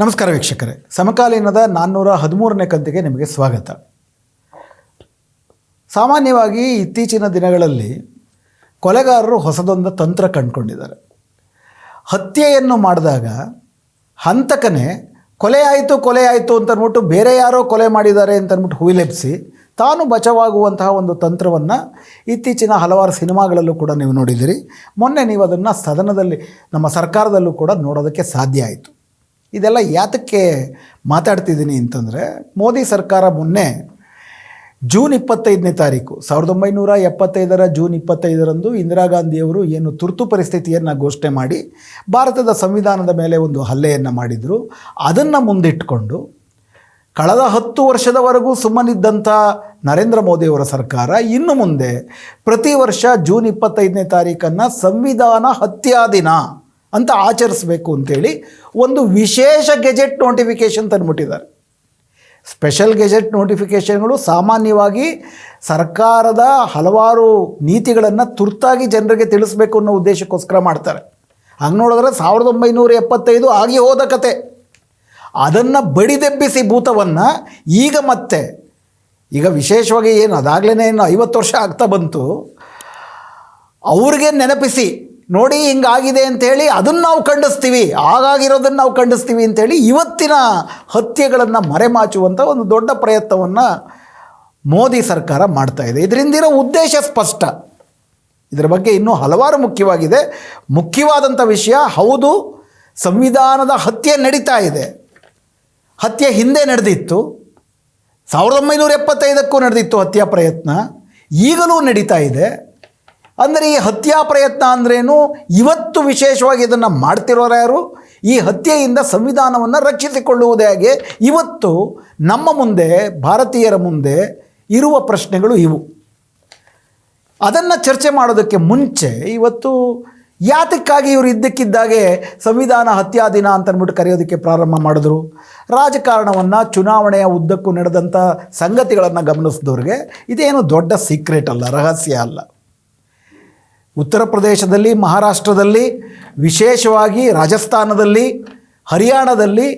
ನಮಸ್ಕಾರ ವೀಕ್ಷಕರೇ. ಸಮಕಾಲೀನದ ನಾನ್ನೂರ ಹದಿಮೂರನೇ ಕಂತಿಗೆ ನಿಮಗೆ ಸ್ವಾಗತ. ಸಾಮಾನ್ಯವಾಗಿ ಇತ್ತೀಚಿನ ದಿನಗಳಲ್ಲಿ ಕೊಲೆಗಾರರು ಹೊಸದೊಂದು ತಂತ್ರ ಕಂಡುಕೊಂಡಿದ್ದಾರೆ. ಹತ್ಯೆಯನ್ನು ಮಾಡಿದಾಗ ಹಂತಕನೇ ಕೊಲೆ ಆಯಿತು ಕೊಲೆ ಅಂತ ಬೇರೆ ಯಾರೋ ಕೊಲೆ ಮಾಡಿದ್ದಾರೆ ಅಂತ ಅಂದ್ಬಿಟ್ಟು ಹುಯಿಲೆಬ್ಸಿ ತಾನು ಬಚಾವಾಗುವಂತಹ ಒಂದು ತಂತ್ರವನ್ನು ಇತ್ತೀಚಿನ ಹಲವಾರು ಸಿನಿಮಾಗಳಲ್ಲೂ ಕೂಡ ನೀವು ನೋಡಿದ್ದೀರಿ. ಮೊನ್ನೆ ನೀವು ಅದನ್ನು ಸದನದಲ್ಲಿ, ನಮ್ಮ ಸರ್ಕಾರದಲ್ಲೂ ಕೂಡ ನೋಡೋದಕ್ಕೆ ಸಾಧ್ಯ ಆಯಿತು. ಇದೆಲ್ಲ ಯಾತಕ್ಕೆ ಮಾತಾಡ್ತಿದ್ದೀನಿ ಅಂತಂದರೆ ಮೋದಿ ಸರ್ಕಾರ ಮೊನ್ನೆ ಜೂನ್ ಇಪ್ಪತ್ತೈದನೇ ತಾರೀಕು, ಸಾವಿರದ ಒಂಬೈನೂರ ಎಪ್ಪತ್ತೈದರ ಜೂನ್ ಇಪ್ಪತ್ತೈದರಂದು ಇಂದಿರಾ ಗಾಂಧಿಯವರು ಏನು ತುರ್ತು ಪರಿಸ್ಥಿತಿಯನ್ನು ಘೋಷಣೆ ಮಾಡಿ ಭಾರತದ ಸಂವಿಧಾನದ ಮೇಲೆ ಒಂದು ಹಲ್ಲೆಯನ್ನು ಮಾಡಿದರು. ಅದನ್ನು ಮುಂದಿಟ್ಟುಕೊಂಡು ಕಳೆದ ಹತ್ತು ವರ್ಷದವರೆಗೂ ಸುಮ್ಮನಿದ್ದಂಥ ನರೇಂದ್ರ ಮೋದಿಯವರ ಸರ್ಕಾರ ಇನ್ನು ಮುಂದೆ ಪ್ರತಿ ವರ್ಷ ಜೂನ್ ಇಪ್ಪತ್ತೈದನೇ ತಾರೀಕನ್ನು ಸಂವಿಧಾನ ಹತ್ಯಾ ದಿನ. ಅಂತ ಆಚರಿಸಬೇಕು ಅಂತೇಳಿ ಒಂದು ವಿಶೇಷ ಗೆಜೆಟ್ ನೋಟಿಫಿಕೇಷನ್ ತಂದುಬಿಟ್ಟಿದ್ದಾರೆ. ಸ್ಪೆಷಲ್ ಗೆಜೆಟ್ ನೋಟಿಫಿಕೇಷನ್ಗಳು ಸಾಮಾನ್ಯವಾಗಿ ಸರ್ಕಾರದ ಹಲವಾರು ನೀತಿಗಳನ್ನು ತುರ್ತಾಗಿ ಜನರಿಗೆ ತಿಳಿಸ್ಬೇಕು ಅನ್ನೋ ಉದ್ದೇಶಕ್ಕೋಸ್ಕರ ಮಾಡ್ತಾರೆ. ಹಂಗೆ ನೋಡಿದ್ರೆ ಸಾವಿರದ ಒಂಬೈನೂರ ಎಪ್ಪತ್ತೈದು ಆಗಿ ಹೋದ ಕತೆ. ಅದನ್ನು ಬಡಿದೆಬ್ಬಿಸಿ ಭೂತವನ್ನು ಈಗ ಮತ್ತೆ, ಈಗ ವಿಶೇಷವಾಗಿ ಏನು ಅದಾಗಲೇ ಏನು ಐವತ್ತು ವರ್ಷ ಆಗ್ತಾ ಬಂತು, ಅವ್ರಿಗೆ ನೆನಪಿಸಿ. ನೋಡಿ ಹಿಂಗಾಗಿದೆ ಅಂಥೇಳಿ ಅದನ್ನು ನಾವು ಖಂಡಿಸ್ತೀವಿ. ಹಾಗಾಗಿರೋದನ್ನು ನಾವು ಖಂಡಿಸ್ತೀವಿ ಅಂಥೇಳಿ ಇವತ್ತಿನ ಹತ್ಯೆಗಳನ್ನು ಮರೆಮಾಚುವಂಥ ಒಂದು ದೊಡ್ಡ ಪ್ರಯತ್ನವನ್ನು ಮೋದಿ ಸರ್ಕಾರ ಮಾಡ್ತಾ ಇದೆ. ಇದರಿಂದಿರೋ ಉದ್ದೇಶ ಸ್ಪಷ್ಟ. ಇದರ ಬಗ್ಗೆ ಇನ್ನೂ ಹಲವಾರು ಮುಖ್ಯವಾಗಿದೆ. ಮುಖ್ಯವಾದಂಥ ವಿಷಯ ಹೌದು, ಸಂವಿಧಾನದ ಹತ್ಯೆ ನಡೀತಾ ಇದೆ. ಹತ್ಯೆ ಹಿಂದೆ ನಡೆದಿತ್ತು. ಸಾವಿರದ ಒಂಬೈನೂರ ಎಪ್ಪತ್ತೈದಕ್ಕೂ ನಡೆದಿತ್ತು ಹತ್ಯಾ ಪ್ರಯತ್ನ. ಈಗಲೂ ನಡೀತಾ ಇದೆ. ಅಂದರೆ ಈ ಹತ್ಯಾ ಪ್ರಯತ್ನ ಅಂದ್ರೇನು? ಇವತ್ತು ವಿಶೇಷವಾಗಿ ಇದನ್ನು ಮಾಡ್ತಿರೋರು ಯಾರು? ಈ ಹತ್ಯೆಯಿಂದ ಸಂವಿಧಾನವನ್ನು ರಕ್ಷಿಸಿಕೊಳ್ಳುವುದೇ ಹಾಗೆ ಇವತ್ತು ನಮ್ಮ ಮುಂದೆ, ಭಾರತೀಯರ ಮುಂದೆ ಇರುವ ಪ್ರಶ್ನೆಗಳು ಇವು. ಅದನ್ನು ಚರ್ಚೆ ಮಾಡೋದಕ್ಕೆ ಮುಂಚೆ ಇವತ್ತು ಯಾತಕ್ಕಾಗಿ ಇವರು ಇದ್ದಕ್ಕಿದ್ದಾಗೆ ಸಂವಿಧಾನ ಹತ್ಯಾ ದಿನ ಅಂತ ಕರೆಯೋದಕ್ಕೆ ಪ್ರಾರಂಭ ಮಾಡಿದ್ರು? ರಾಜಕಾರಣವನ್ನು, ಚುನಾವಣೆಯ ಉದ್ದಕ್ಕೂ ನಡೆದಂಥ ಸಂಗತಿಗಳನ್ನು ಗಮನಿಸಿದವ್ರಿಗೆ ಇದೇನು ದೊಡ್ಡ ಸೀಕ್ರೆಟ್ ಅಲ್ಲ, ರಹಸ್ಯ ಅಲ್ಲ. ಉತ್ತರ ಪ್ರದೇಶದಲ್ಲಿ, ಮಹಾರಾಷ್ಟ್ರದಲ್ಲಿ, ವಿಶೇಷವಾಗಿ ರಾಜಸ್ಥಾನದಲ್ಲಿ, ಹರಿಯಾಣದಲ್ಲಿ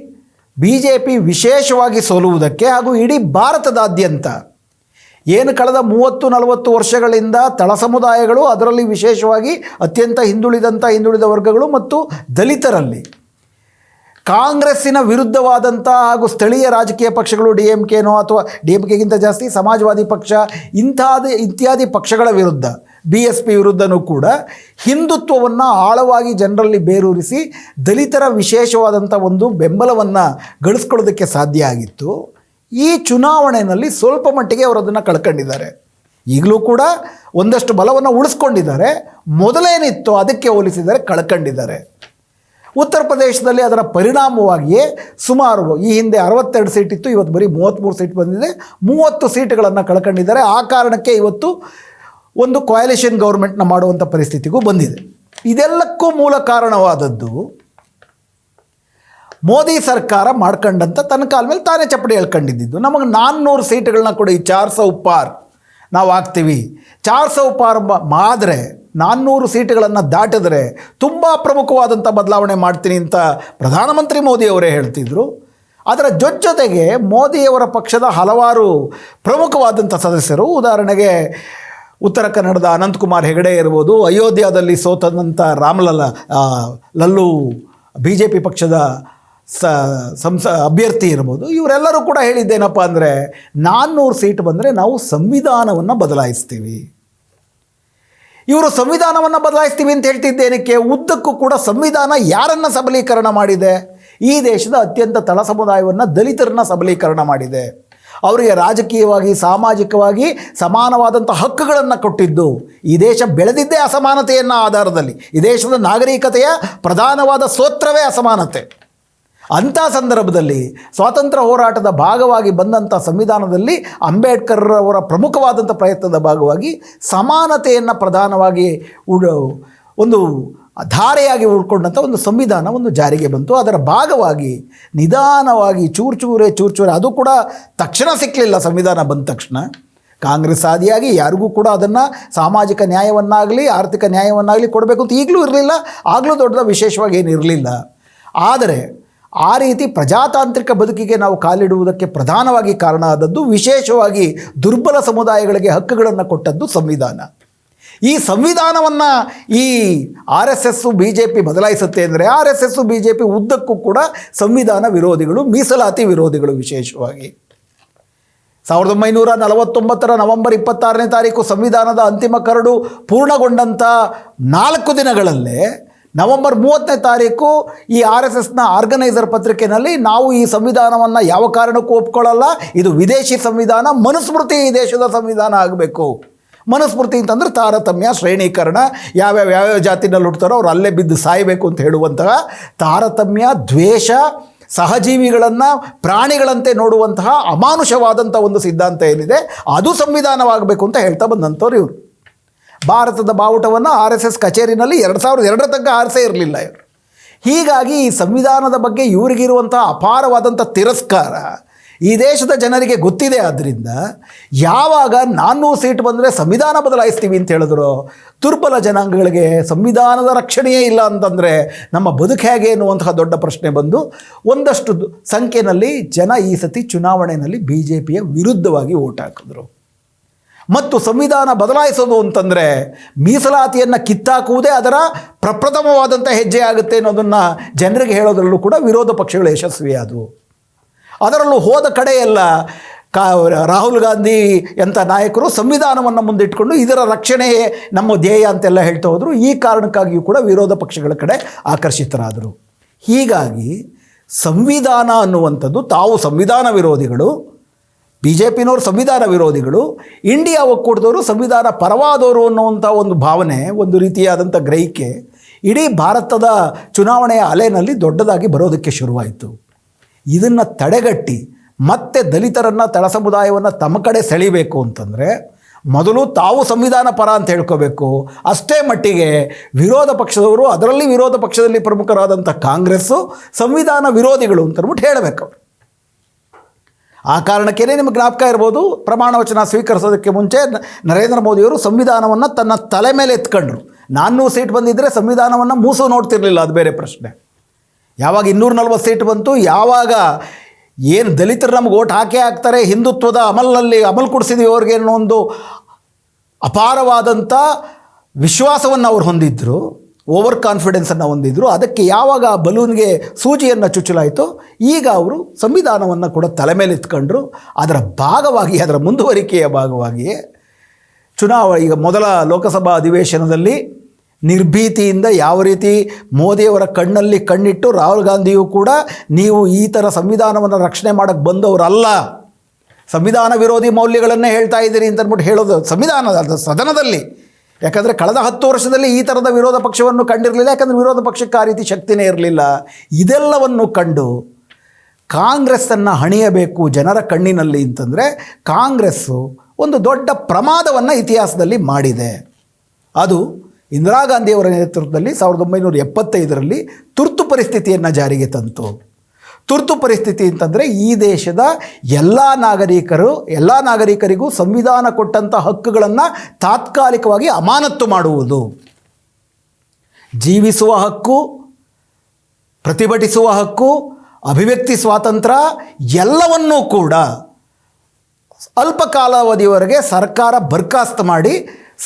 ಬಿ ಜೆ ಪಿ ವಿಶೇಷವಾಗಿ ಸೋಲುವುದಕ್ಕೆ ಹಾಗೂ ಇಡೀ ಭಾರತದಾದ್ಯಂತ ಏನು ಕಳೆದ ಮೂವತ್ತು ನಲವತ್ತು ವರ್ಷಗಳಿಂದ ತಳ ಸಮುದಾಯಗಳು ಅದರಲ್ಲಿ ವಿಶೇಷವಾಗಿ ಅತ್ಯಂತ ಹಿಂದುಳಿದಂಥ ಹಿಂದುಳಿದ ವರ್ಗಗಳು ಮತ್ತು ದಲಿತರಲ್ಲಿ ಕಾಂಗ್ರೆಸ್ಸಿನ ವಿರುದ್ಧವಾದಂಥ ಹಾಗೂ ಸ್ಥಳೀಯ ರಾಜಕೀಯ ಪಕ್ಷಗಳು ಡಿ ಎಂ ಕೆನೋ ಅಥವಾ ಡಿ ಎಂ ಕೆಗಿಂತ ಜಾಸ್ತಿ, ಸಮಾಜವಾದಿ ಪಕ್ಷ, ಇಂಥಾದಿ, ಇತ್ಯಾದಿ ಪಕ್ಷಗಳ ವಿರುದ್ಧ ಬಿ ಎಸ್ ಪಿ ವಿರುದ್ಧನೂ ಕೂಡ ಹಿಂದುತ್ವವನ್ನು ಆಳವಾಗಿ ಜನರಲ್ಲಿ ಬೇರೂರಿಸಿ ದಲಿತರ ವಿಶೇಷವಾದಂಥ ಒಂದು ಬೆಂಬಲವನ್ನು ಗಳಿಸ್ಕೊಳ್ಳೋದಕ್ಕೆ ಸಾಧ್ಯ ಆಗಿತ್ತು. ಈ ಚುನಾವಣೆಯಲ್ಲಿ ಸ್ವಲ್ಪ ಮಟ್ಟಿಗೆ ಅವರು ಅದನ್ನು ಕಳ್ಕೊಂಡಿದ್ದಾರೆ. ಈಗಲೂ ಕೂಡ ಒಂದಷ್ಟು ಬಲವನ್ನು ಉಳಿಸ್ಕೊಂಡಿದ್ದಾರೆ. ಮೊದಲೇನಿತ್ತು ಅದಕ್ಕೆ ಹೋಲಿಸಿದರೆ ಕಳ್ಕೊಂಡಿದ್ದಾರೆ. ಉತ್ತರ ಪ್ರದೇಶದಲ್ಲಿ ಅದರ ಪರಿಣಾಮವಾಗಿಯೇ ಸುಮಾರು ಈ ಹಿಂದೆ ಅರವತ್ತೆರಡು ಸೀಟ್ ಇತ್ತು, ಇವತ್ತು ಬರೀ ಮೂವತ್ತ್ಮೂರು ಸೀಟ್ ಬಂದಿದೆ. ಮೂವತ್ತು ಸೀಟ್ಗಳನ್ನು ಕಳ್ಕೊಂಡಿದ್ದಾರೆ. ಆ ಕಾರಣಕ್ಕೆ ಇವತ್ತು ಒಂದು ಕ್ವಾಯಲೇಷನ್ ಗೌರ್ಮೆಂಟ್ನ ಮಾಡುವಂಥ ಪರಿಸ್ಥಿತಿಗೂ ಬಂದಿದೆ. ಇದೆಲ್ಲಕ್ಕೂ ಮೂಲ ಕಾರಣವಾದದ್ದು ಮೋದಿ ಸರ್ಕಾರ ಮಾಡ್ಕೊಂಡಂಥ ತನ್ನ ಕಾಲ ಮೇಲೆ ತಾನೇ ಚಪ್ಪಡಿ ಹೇಳ್ಕೊಂಡಿದ್ದು ನಮಗೆ ನಾನ್ನೂರು ಸೀಟ್ಗಳನ್ನ ಕೊಡಿ, ಚಾರ್ ಸೌ ಪಾರ್. ನಾವು ಹಾಕ್ತೀವಿ ಚಾರ್ ಸೌ ಪಾರ್ ಮಾದರೆ ನಾನ್ನೂರು ಸೀಟುಗಳನ್ನು ದಾಟಿದರೆ ತುಂಬ ಪ್ರಮುಖವಾದಂಥ ಬದಲಾವಣೆ ಮಾಡ್ತೀನಿ ಅಂತ ಪ್ರಧಾನಮಂತ್ರಿ ಮೋದಿಯವರೇ ಹೇಳ್ತಿದ್ರು. ಅದರ ಜೊತೆಗೆ ಮೋದಿಯವರ ಪಕ್ಷದ ಹಲವಾರು ಪ್ರಮುಖವಾದಂಥ ಸದಸ್ಯರು ಉದಾಹರಣೆಗೆ ಉತ್ತರ ಕನ್ನಡದ ಅನಂತಕುಮಾರ್ ಹೆಗಡೆ ಇರ್ಬೋದು, ಅಯೋಧ್ಯದಲ್ಲಿ ಸೋತದಂಥ ರಾಮಲಲ್ಲ ಲಲ್ಲು ಬಿ ಜೆ ಪಿ ಪಕ್ಷದ ಸ, ಸಂಸ, ಅಭ್ಯರ್ಥಿ ಇರ್ಬೋದು. ಇವರೆಲ್ಲರೂ ಕೂಡ ಹೇಳಿದ್ದೇನಪ್ಪ ಅಂದರೆ, ನಾನ್ನೂರು ಸೀಟ್ ಬಂದರೆ ನಾವು ಸಂವಿಧಾನವನ್ನು ಬದಲಾಯಿಸ್ತೀವಿ. ಇವರು ಸಂವಿಧಾನವನ್ನು ಬದಲಾಯಿಸ್ತೀವಿ ಅಂತ ಹೇಳ್ತಿದ್ದೇನಕ್ಕೆ? ಉದ್ದಕ್ಕೂ ಕೂಡ ಸಂವಿಧಾನ ಯಾರನ್ನು ಸಬಲೀಕರಣ ಮಾಡಿದೆ? ಈ ದೇಶದ ಅತ್ಯಂತ ತಳ ಸಮುದಾಯವನ್ನು ದಲಿತರನ್ನ ಸಬಲೀಕರಣ ಮಾಡಿದೆ. ಅವರಿಗೆ ರಾಜಕೀಯವಾಗಿ, ಸಾಮಾಜಿಕವಾಗಿ ಸಮಾನವಾದಂಥ ಹಕ್ಕುಗಳನ್ನು ಕೊಟ್ಟಿದ್ದು. ಈ ದೇಶ ಬೆಳೆದಿದ್ದೇ ಅಸಮಾನತೆಯನ್ನು ಆಧಾರದಲ್ಲಿ. ಈ ದೇಶದ ನಾಗರಿಕತೆಯ ಪ್ರಧಾನವಾದ ಸ್ತೋತ್ರವೇ ಅಸಮಾನತೆ. ಅಂಥ ಸಂದರ್ಭದಲ್ಲಿ ಸ್ವಾತಂತ್ರ್ಯ ಹೋರಾಟದ ಭಾಗವಾಗಿ ಬಂದಂಥ ಸಂವಿಧಾನದಲ್ಲಿ ಅಂಬೇಡ್ಕರ್ ಅವರ ಪ್ರಮುಖವಾದಂಥ ಪ್ರಯತ್ನದ ಭಾಗವಾಗಿ ಸಮಾನತೆಯನ್ನು ಪ್ರಧಾನವಾಗಿ ಒಂದು ಧಾರೆಯಾಗಿ ಉಳ್ಕೊಂಡಂಥ ಒಂದು ಸಂವಿಧಾನ ಒಂದು ಜಾರಿಗೆ ಬಂತು. ಅದರ ಭಾಗವಾಗಿ ನಿಧಾನವಾಗಿ ಚೂರು ಚೂರೇ ಚೂರು ಚೂರೇ, ಅದು ಕೂಡ ತಕ್ಷಣ ಸಿಕ್ಕಲಿಲ್ಲ ಸಂವಿಧಾನ ಬಂದ ತಕ್ಷಣ. ಕಾಂಗ್ರೆಸ್ ಆದಿಯಾಗಿ ಯಾರಿಗೂ ಕೂಡ ಅದನ್ನು ಸಾಮಾಜಿಕ ನ್ಯಾಯವನ್ನಾಗಲಿ, ಆರ್ಥಿಕ ನ್ಯಾಯವನ್ನಾಗಲಿ ಕೊಡಬೇಕು ಅಂತ ಈಗಲೂ ಇರಲಿಲ್ಲ, ಆಗಲೂ ದೊಡ್ಡದ ವಿಶೇಷವಾಗಿ ಏನು ಇರಲಿಲ್ಲ. ಆದರೆ ಆ ರೀತಿ ಪ್ರಜಾತಾಂತ್ರಿಕ ಬದುಕಿಗೆ ನಾವು ಕಾಲಿಡುವುದಕ್ಕೆ ಪ್ರಧಾನವಾಗಿ ಕಾರಣ ಆದದ್ದು ವಿಶೇಷವಾಗಿ ದುರ್ಬಲ ಸಮುದಾಯಗಳಿಗೆ ಹಕ್ಕುಗಳನ್ನು ಕೊಟ್ಟದ್ದು ಸಂವಿಧಾನ. ಈ ಸಂವಿಧಾನವನ್ನು ಈ R S S B J P ಬದಲಾಯಿಸುತ್ತೆ ಅಂದರೆ R S S B J P ಉದ್ದಕ್ಕೂ ಕೂಡ ಸಂವಿಧಾನ ವಿರೋಧಿಗಳು, ಮೀಸಲಾತಿ ವಿರೋಧಿಗಳು ವಿಶೇಷವಾಗಿ. ಸಾವಿರದ ಒಂಬೈನೂರ ನಲವತ್ತೊಂಬತ್ತರ ನವೆಂಬರ್ ಇಪ್ಪತ್ತಾರನೇ ತಾರೀಕು ಸಂವಿಧಾನದ ಅಂತಿಮ ಕರಡು ಪೂರ್ಣಗೊಂಡಂಥ ನಾಲ್ಕು ದಿನಗಳಲ್ಲೇ ನವೆಂಬರ್ ಮೂವತ್ತನೇ ತಾರೀಕು ಈ ಆರ್ ಎಸ್ ಎಸ್ನ ಆರ್ಗನೈಸರ್ ಪತ್ರಿಕೆಯಲ್ಲಿ ನಾವು ಈ ಸಂವಿಧಾನವನ್ನು ಯಾವ ಕಾರಣಕ್ಕೂ ಒಪ್ಕೊಳ್ಳಲ್ಲ, ಇದು ವಿದೇಶಿ ಸಂವಿಧಾನ, ಮನುಸ್ಮೃತಿ ಈ ದೇಶದ ಸಂವಿಧಾನ ಆಗಬೇಕು. ಮನುಸ್ಮೃತಿ ಅಂತಂದರೆ ತಾರತಮ್ಯ, ಶ್ರೇಣೀಕರಣ, ಯಾವ್ಯಾವ ಯಾವ್ಯಾವ ಜಾತಿನಲ್ಲಿ ಹುಡ್ತಾರೋ ಅವ್ರು ಅಲ್ಲೇ ಬಿದ್ದು ಸಾಯಬೇಕು ಅಂತ ಹೇಳುವಂತಹ ತಾರತಮ್ಯ, ದ್ವೇಷ, ಸಹಜೀವಿಗಳನ್ನು, ಪ್ರಾಣಿಗಳಂತೆ ನೋಡುವಂತಹ ಅಮಾನುಷವಾದಂಥ ಒಂದು ಸಿದ್ಧಾಂತ ಏನಿದೆ, ಅದು ಸಂವಿಧಾನವಾಗಬೇಕು ಅಂತ ಹೇಳ್ತಾ ಬಂದಂಥವ್ರು ಇವರು. ಭಾರತದ ಬಾವುಟವನ್ನು ಆರ್ ಎಸ್ ಎಸ್ ಕಚೇರಿನಲ್ಲಿ ಎರಡು ಸಾವಿರದ ಎರಡರ ತನಕ ಆರಿಸೇ ಇರಲಿಲ್ಲ ಇವರು. ಹೀಗಾಗಿ ಈ ಸಂವಿಧಾನದ ಬಗ್ಗೆ ಇವರಿಗಿರುವಂಥ ಅಪಾರವಾದಂಥ ತಿರಸ್ಕಾರ ಈ ದೇಶದ ಜನರಿಗೆ ಗೊತ್ತಿದೆ ಆದ್ದರಿಂದ ಯಾವಾಗ ನಾನ್ನೂರು ಸೀಟ್ ಬಂದರೆ ಸಂವಿಧಾನ ಬದಲಾಯಿಸ್ತೀವಿ ಅಂತ ಹೇಳಿದ್ರು, ದುರ್ಬಲ ಜನಾಂಗಗಳಿಗೆ ಸಂವಿಧಾನದ ರಕ್ಷಣೆಯೇ ಇಲ್ಲ ಅಂತಂದರೆ ನಮ್ಮ ಬದುಕು ಹೇಗೆ ಎನ್ನುವಂತಹ ದೊಡ್ಡ ಪ್ರಶ್ನೆ ಬಂದು ಒಂದಷ್ಟು ಸಂಖ್ಯೆಯಲ್ಲಿ ಜನ ಈ ಸತಿ ಚುನಾವಣೆಯಲ್ಲಿ ಬಿ ಜೆ ಪಿಯ ವಿರುದ್ಧವಾಗಿ ಓಟ್ ಹಾಕಿದ್ರು. ಮತ್ತು ಸಂವಿಧಾನ ಬದಲಾಯಿಸೋದು ಅಂತಂದರೆ ಮೀಸಲಾತಿಯನ್ನು ಕಿತ್ತಾಕುವುದೇ ಅದರ ಪ್ರಪ್ರಥಮವಾದಂಥ ಹೆಜ್ಜೆ ಆಗುತ್ತೆ ಅನ್ನೋದನ್ನು ಜನರಿಗೆ ಹೇಳೋದ್ರಲ್ಲೂ ಕೂಡ ವಿರೋಧ ಪಕ್ಷಗಳು ಯಶಸ್ವಿಯಾದವು. ಅದರಲ್ಲೂ ಹೋದ ಕಡೆಯೆಲ್ಲ ಕಾ ರಾಹುಲ್ ಗಾಂಧಿ ಎಂಥ ನಾಯಕರು ಸಂವಿಧಾನವನ್ನು ಮುಂದಿಟ್ಕೊಂಡು ಇದರ ರಕ್ಷಣೆಯೇ ನಮ್ಮ ಧ್ಯೇಯ ಅಂತೆಲ್ಲ ಹೇಳ್ತಾ ಹೋದರು. ಈ ಕಾರಣಕ್ಕಾಗಿಯೂ ಕೂಡ ವಿರೋಧ ಪಕ್ಷಗಳ ಕಡೆ ಆಕರ್ಷಿತರಾದರು. ಹೀಗಾಗಿ ಸಂವಿಧಾನ ಅನ್ನುವಂಥದ್ದು ತಾವು ಸಂವಿಧಾನ ವಿರೋಧಿಗಳು ಬಿ ಜೆ ಪಿನವರು ಸಂವಿಧಾನ ವಿರೋಧಿಗಳು, ಇಂಡಿಯಾ ಒಕ್ಕೂಟದವರು ಸಂವಿಧಾನ ಪರವಾದವರು ಅನ್ನುವಂಥ ಒಂದು ಭಾವನೆ, ಒಂದು ರೀತಿಯಾದಂಥ ಗ್ರಹಿಕೆ ಇಡೀ ಭಾರತದ ಚುನಾವಣೆಯ ಅಲೆನಲ್ಲಿ ದೊಡ್ಡದಾಗಿ ಬರೋದಕ್ಕೆ ಶುರುವಾಯಿತು. ಇದನ್ನು ತಡೆಗಟ್ಟಿ ಮತ್ತೆ ದಲಿತರನ್ನು ತಳ ಸಮುದಾಯವನ್ನು ತಮ್ಮ ಕಡೆ ಸೆಳಿಬೇಕು ಅಂತಂದರೆ ಮೊದಲು ತಾವು ಸಂವಿಧಾನ ಪರ ಅಂತ ಹೇಳ್ಕೋಬೇಕು. ಅಷ್ಟೇ ಮಟ್ಟಿಗೆ ವಿರೋಧ ಪಕ್ಷದವರು, ಅದರಲ್ಲಿ ವಿರೋಧ ಪಕ್ಷದಲ್ಲಿ ಪ್ರಮುಖರಾದಂಥ ಕಾಂಗ್ರೆಸ್ಸು ಸಂವಿಧಾನ ವಿರೋಧಿಗಳು ಅಂತಂದ್ಬಿಟ್ಟು ಹೇಳಬೇಕು. ಅವರು ಆ ಕಾರಣಕ್ಕೇನೆ ನಿಮಗೆ ಜ್ಞಾಪಕ ಇರ್ಬೋದು, ಪ್ರಮಾಣ ವಚನ ಸ್ವೀಕರಿಸೋದಕ್ಕೆ ಮುಂಚೆ ನರೇಂದ್ರ ಮೋದಿಯವರು ಸಂವಿಧಾನವನ್ನು ತನ್ನ ತಲೆ ಮೇಲೆ ಎತ್ಕೊಂಡ್ರು. ನಾನ್ನೂರು ಸೀಟ್ ಬಂದಿದ್ದರೆ ಸಂವಿಧಾನವನ್ನು ಮೂಸು ನೋಡ್ತಿರಲಿಲ್ಲ, ಅದು ಬೇರೆ ಪ್ರಶ್ನೆ. ಯಾವಾಗ ಇನ್ನೂರ ನಲ್ವತ್ತು ಸೀಟ್ ಬಂತು, ಯಾವಾಗ ಏನು ದಲಿತರು ನಮ್ಗೆ ಓಟ್ ಹಾಕೇ ಹಾಕ್ತಾರೆ, ಹಿಂದುತ್ವದ ಅಮಲ್ನಲ್ಲಿ ಅಮಲ್ ಕೊಡಿಸಿದೀವಿ ಅವ್ರಿಗೆ ಒಂದು ಅಪಾರವಾದಂಥ ವಿಶ್ವಾಸವನ್ನು ಅವ್ರು ಹೊಂದಿದ್ದರು ಓವರ್ ಕಾನ್ಫಿಡೆನ್ಸನ್ನು ಹೊಂದಿದ್ರು, ಅದಕ್ಕೆ ಯಾವಾಗ ಆ ಬಲೂನ್ಗೆ ಸೂಜಿಯನ್ನು ಚುಚ್ಚಲಾಯಿತು, ಈಗ ಅವರು ಸಂವಿಧಾನವನ್ನು ಕೂಡ ತಲೆ ಮೇಲೆ ಇತ್ಕೊಂಡ್ರು ಅದರ ಭಾಗವಾಗಿ, ಅದರ ಮುಂದುವರಿಕೆಯ ಭಾಗವಾಗಿಯೇ ಚುನಾವಣೆ ಈಗ ಮೊದಲ ಲೋಕಸಭಾ ಅಧಿವೇಶನದಲ್ಲಿ ನಿರ್ಭೀತಿಯಿಂದ ಯಾವ ರೀತಿ ಮೋದಿಯವರ ಕಣ್ಣಲ್ಲಿ ಕಣ್ಣಿಟ್ಟು ರಾಹುಲ್ ಗಾಂಧಿಯು ಕೂಡ ನೀವು ಈ ಥರ ಸಂವಿಧಾನವನ್ನು ರಕ್ಷಣೆ ಮಾಡೋಕ್ಕೆ ಬಂದವರಲ್ಲ. ಸಂವಿಧಾನ ವಿರೋಧಿ ಮೌಲ್ಯಗಳನ್ನೇ ಹೇಳ್ತಾ ಇದ್ದೀರಿ ಅಂತ ಅಂದ್ಬಿಟ್ಟು ಹೇಳೋದು ಸಂವಿಧಾನದ ಸದನದಲ್ಲಿ. ಯಾಕಂದರೆ ಕಳೆದ ಹತ್ತು ವರ್ಷದಲ್ಲಿ ಈ ಥರದ ವಿರೋಧ ಪಕ್ಷವನ್ನು ಕಂಡಿರಲಿಲ್ಲ, ಯಾಕಂದರೆ ವಿರೋಧ ಪಕ್ಷಕ್ಕೆ ಆ ರೀತಿ ಶಕ್ತಿನೇ ಇರಲಿಲ್ಲ. ಇದೆಲ್ಲವನ್ನು ಕಂಡು ಕಾಂಗ್ರೆಸ್ಸನ್ನು ಹಣಿಯಬೇಕು ಜನರ ಕಣ್ಣಿನಲ್ಲಿ ಅಂತಂದರೆ ಕಾಂಗ್ರೆಸ್ಸು ಒಂದು ದೊಡ್ಡ ಪ್ರಮಾದವನ್ನು ಇತಿಹಾಸದಲ್ಲಿ ಮಾಡಿದೆ. ಅದು ಇಂದಿರಾ ಗಾಂಧಿಯವರ ನೇತೃತ್ವದಲ್ಲಿ ಸಾವಿರದ ಒಂಬೈನೂರ ಎಪ್ಪತ್ತೈದರಲ್ಲಿ ತುರ್ತು ಪರಿಸ್ಥಿತಿಯನ್ನು ಜಾರಿಗೆ ತಂತು. ತುರ್ತು ಪರಿಸ್ಥಿತಿ ಅಂತಂದರೆ ಈ ದೇಶದ ಎಲ್ಲ ನಾಗರಿಕರು, ಎಲ್ಲ ನಾಗರಿಕರಿಗೂ ಸಂವಿಧಾನ ಕೊಟ್ಟಂಥ ಹಕ್ಕುಗಳನ್ನು ತಾತ್ಕಾಲಿಕವಾಗಿ ಅಮಾನತ್ತು ಮಾಡುವುದು. ಜೀವಿಸುವ ಹಕ್ಕು, ಪ್ರತಿಭಟಿಸುವ ಹಕ್ಕು, ಅಭಿವ್ಯಕ್ತಿ ಸ್ವಾತಂತ್ರ್ಯ ಎಲ್ಲವನ್ನೂ ಕೂಡ ಅಲ್ಪ ಕಾಲಾವಧಿಯವರೆಗೆ ಸರ್ಕಾರ ಬರ್ಖಾಸ್ತು ಮಾಡಿ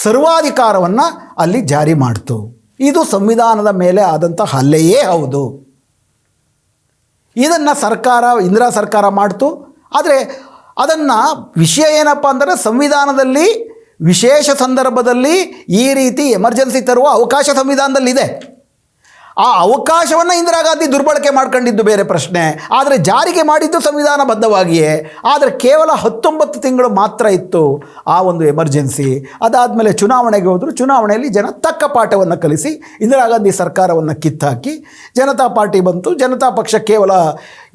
ಸರ್ವಾಧಿಕಾರವನ್ನು ಅಲ್ಲಿ ಜಾರಿ ಮಾಡ್ತು. ಇದು ಸಂವಿಧಾನದ ಮೇಲೆ ಆದಂಥ ಹಲ್ಲೆಯೇ ಹೌದು. ಇದನ್ನು ಸರ್ಕಾರ, ಇಂದಿರಾ ಸರ್ಕಾರ ಮಾಡ್ತು. ಆದರೆ ಅದನ್ನು ವಿಷಯ ಏನಪ್ಪ ಅಂದರೆ ಸಂವಿಧಾನದಲ್ಲಿ ವಿಶೇಷ ಸಂದರ್ಭದಲ್ಲಿ ಈ ರೀತಿ ಎಮರ್ಜೆನ್ಸಿ ತರುವ ಅವಕಾಶ ಸಂವಿಧಾನದಲ್ಲಿದೆ. ಆ ಅವಕಾಶವನ್ನು ಇಂದಿರಾ ಗಾಂಧಿ ದುರ್ಬಳಕೆ ಮಾಡ್ಕೊಂಡಿದ್ದು ಬೇರೆ ಪ್ರಶ್ನೆ. ಆದರೆ ಜಾರಿಗೆ ಮಾಡಿದ್ದು ಸಂವಿಧಾನಬದ್ಧವಾಗಿಯೇ. ಆದರೆ ಕೇವಲ ಹತ್ತೊಂಬತ್ತು ತಿಂಗಳು ಮಾತ್ರ ಇತ್ತು ಆ ಒಂದು ಎಮರ್ಜೆನ್ಸಿ. ಅದಾದಮೇಲೆ ಚುನಾವಣೆಗೆ ಹೋದರು, ಚುನಾವಣೆಯಲ್ಲಿ ಜನ ತಕ್ಕ ಪಾಠವನ್ನು ಕಲಿಸಿ, ಇಂದಿರಾ ಗಾಂಧಿ ಸರ್ಕಾರವನ್ನು ಕಿತ್ತಾಕಿ, ಜನತಾ ಪಾರ್ಟಿ ಬಂತು. ಜನತಾ ಪಕ್ಷ ಕೇವಲ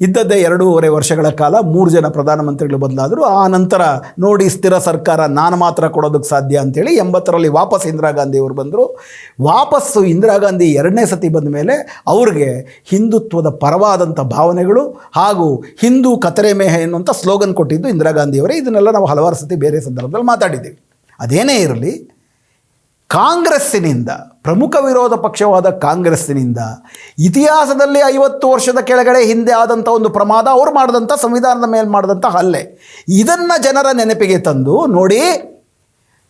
ಇದ್ದದ್ದೇ ಎರಡೂವರೆ ವರ್ಷಗಳ ಕಾಲ ಮೂರು ಜನ ಪ್ರಧಾನಮಂತ್ರಿಗಳು ಬದಲಾದರು ಆ ನಂತರ ನೋಡಿ ಸ್ಥಿರ ಸರ್ಕಾರ ನಾನು ಮಾತ್ರ ಕೊಡೋದಕ್ಕೆ ಸಾಧ್ಯ ಅಂತೇಳಿ ಎಂಬತ್ತರಲ್ಲಿ ವಾಪಸ್ ಇಂದಿರಾ ಗಾಂಧಿ ಅವರು ಬಂದರು. ವಾಪಸ್ಸು ಇಂದಿರಾ ಗಾಂಧಿ ಎರಡನೇ ಸತಿ ಬಂದ ಮೇಲೆ ಅವ್ರಿಗೆ ಹಿಂದುತ್ವದ ಪರವಾದಂಥ ಭಾವನೆಗಳು ಹಾಗೂ ಹಿಂದೂ ಕತರೆ ಮೇಹ ಎನ್ನುವಂಥ ಸ್ಲೋಗನ್ ಕೊಟ್ಟಿದ್ದು ಇಂದಿರಾ ಗಾಂಧಿಯವರೇ ಇದನ್ನೆಲ್ಲ ನಾವು ಹಲವಾರು ಸತಿ ಬೇರೆ ಸಂದರ್ಭದಲ್ಲಿ ಮಾತಾಡಿದ್ದೀವಿ. ಅದೇನೇ ಇರಲಿ ಕಾಂಗ್ರೆಸ್ಸಿನಿಂದ, ಪ್ರಮುಖ ವಿರೋಧ ಪಕ್ಷವಾದ ಕಾಂಗ್ರೆಸ್ಸಿನಿಂದ, ಇತಿಹಾಸದಲ್ಲಿ ಐವತ್ತು ವರ್ಷದ ಕೆಳಗಡೆ ಹಿಂದೆ ಆದಂಥ ಒಂದು ಪ್ರಮಾದ ಅವರು ಮಾಡಿದಂಥ ಸಂವಿಧಾನದ ಮೇಲೆ ಮಾಡಿದಂಥ ಹಲ್ಲೆ. ಇದನ್ನು ಜನರ ನೆನಪಿಗೆ ತಂದು ನೋಡಿ,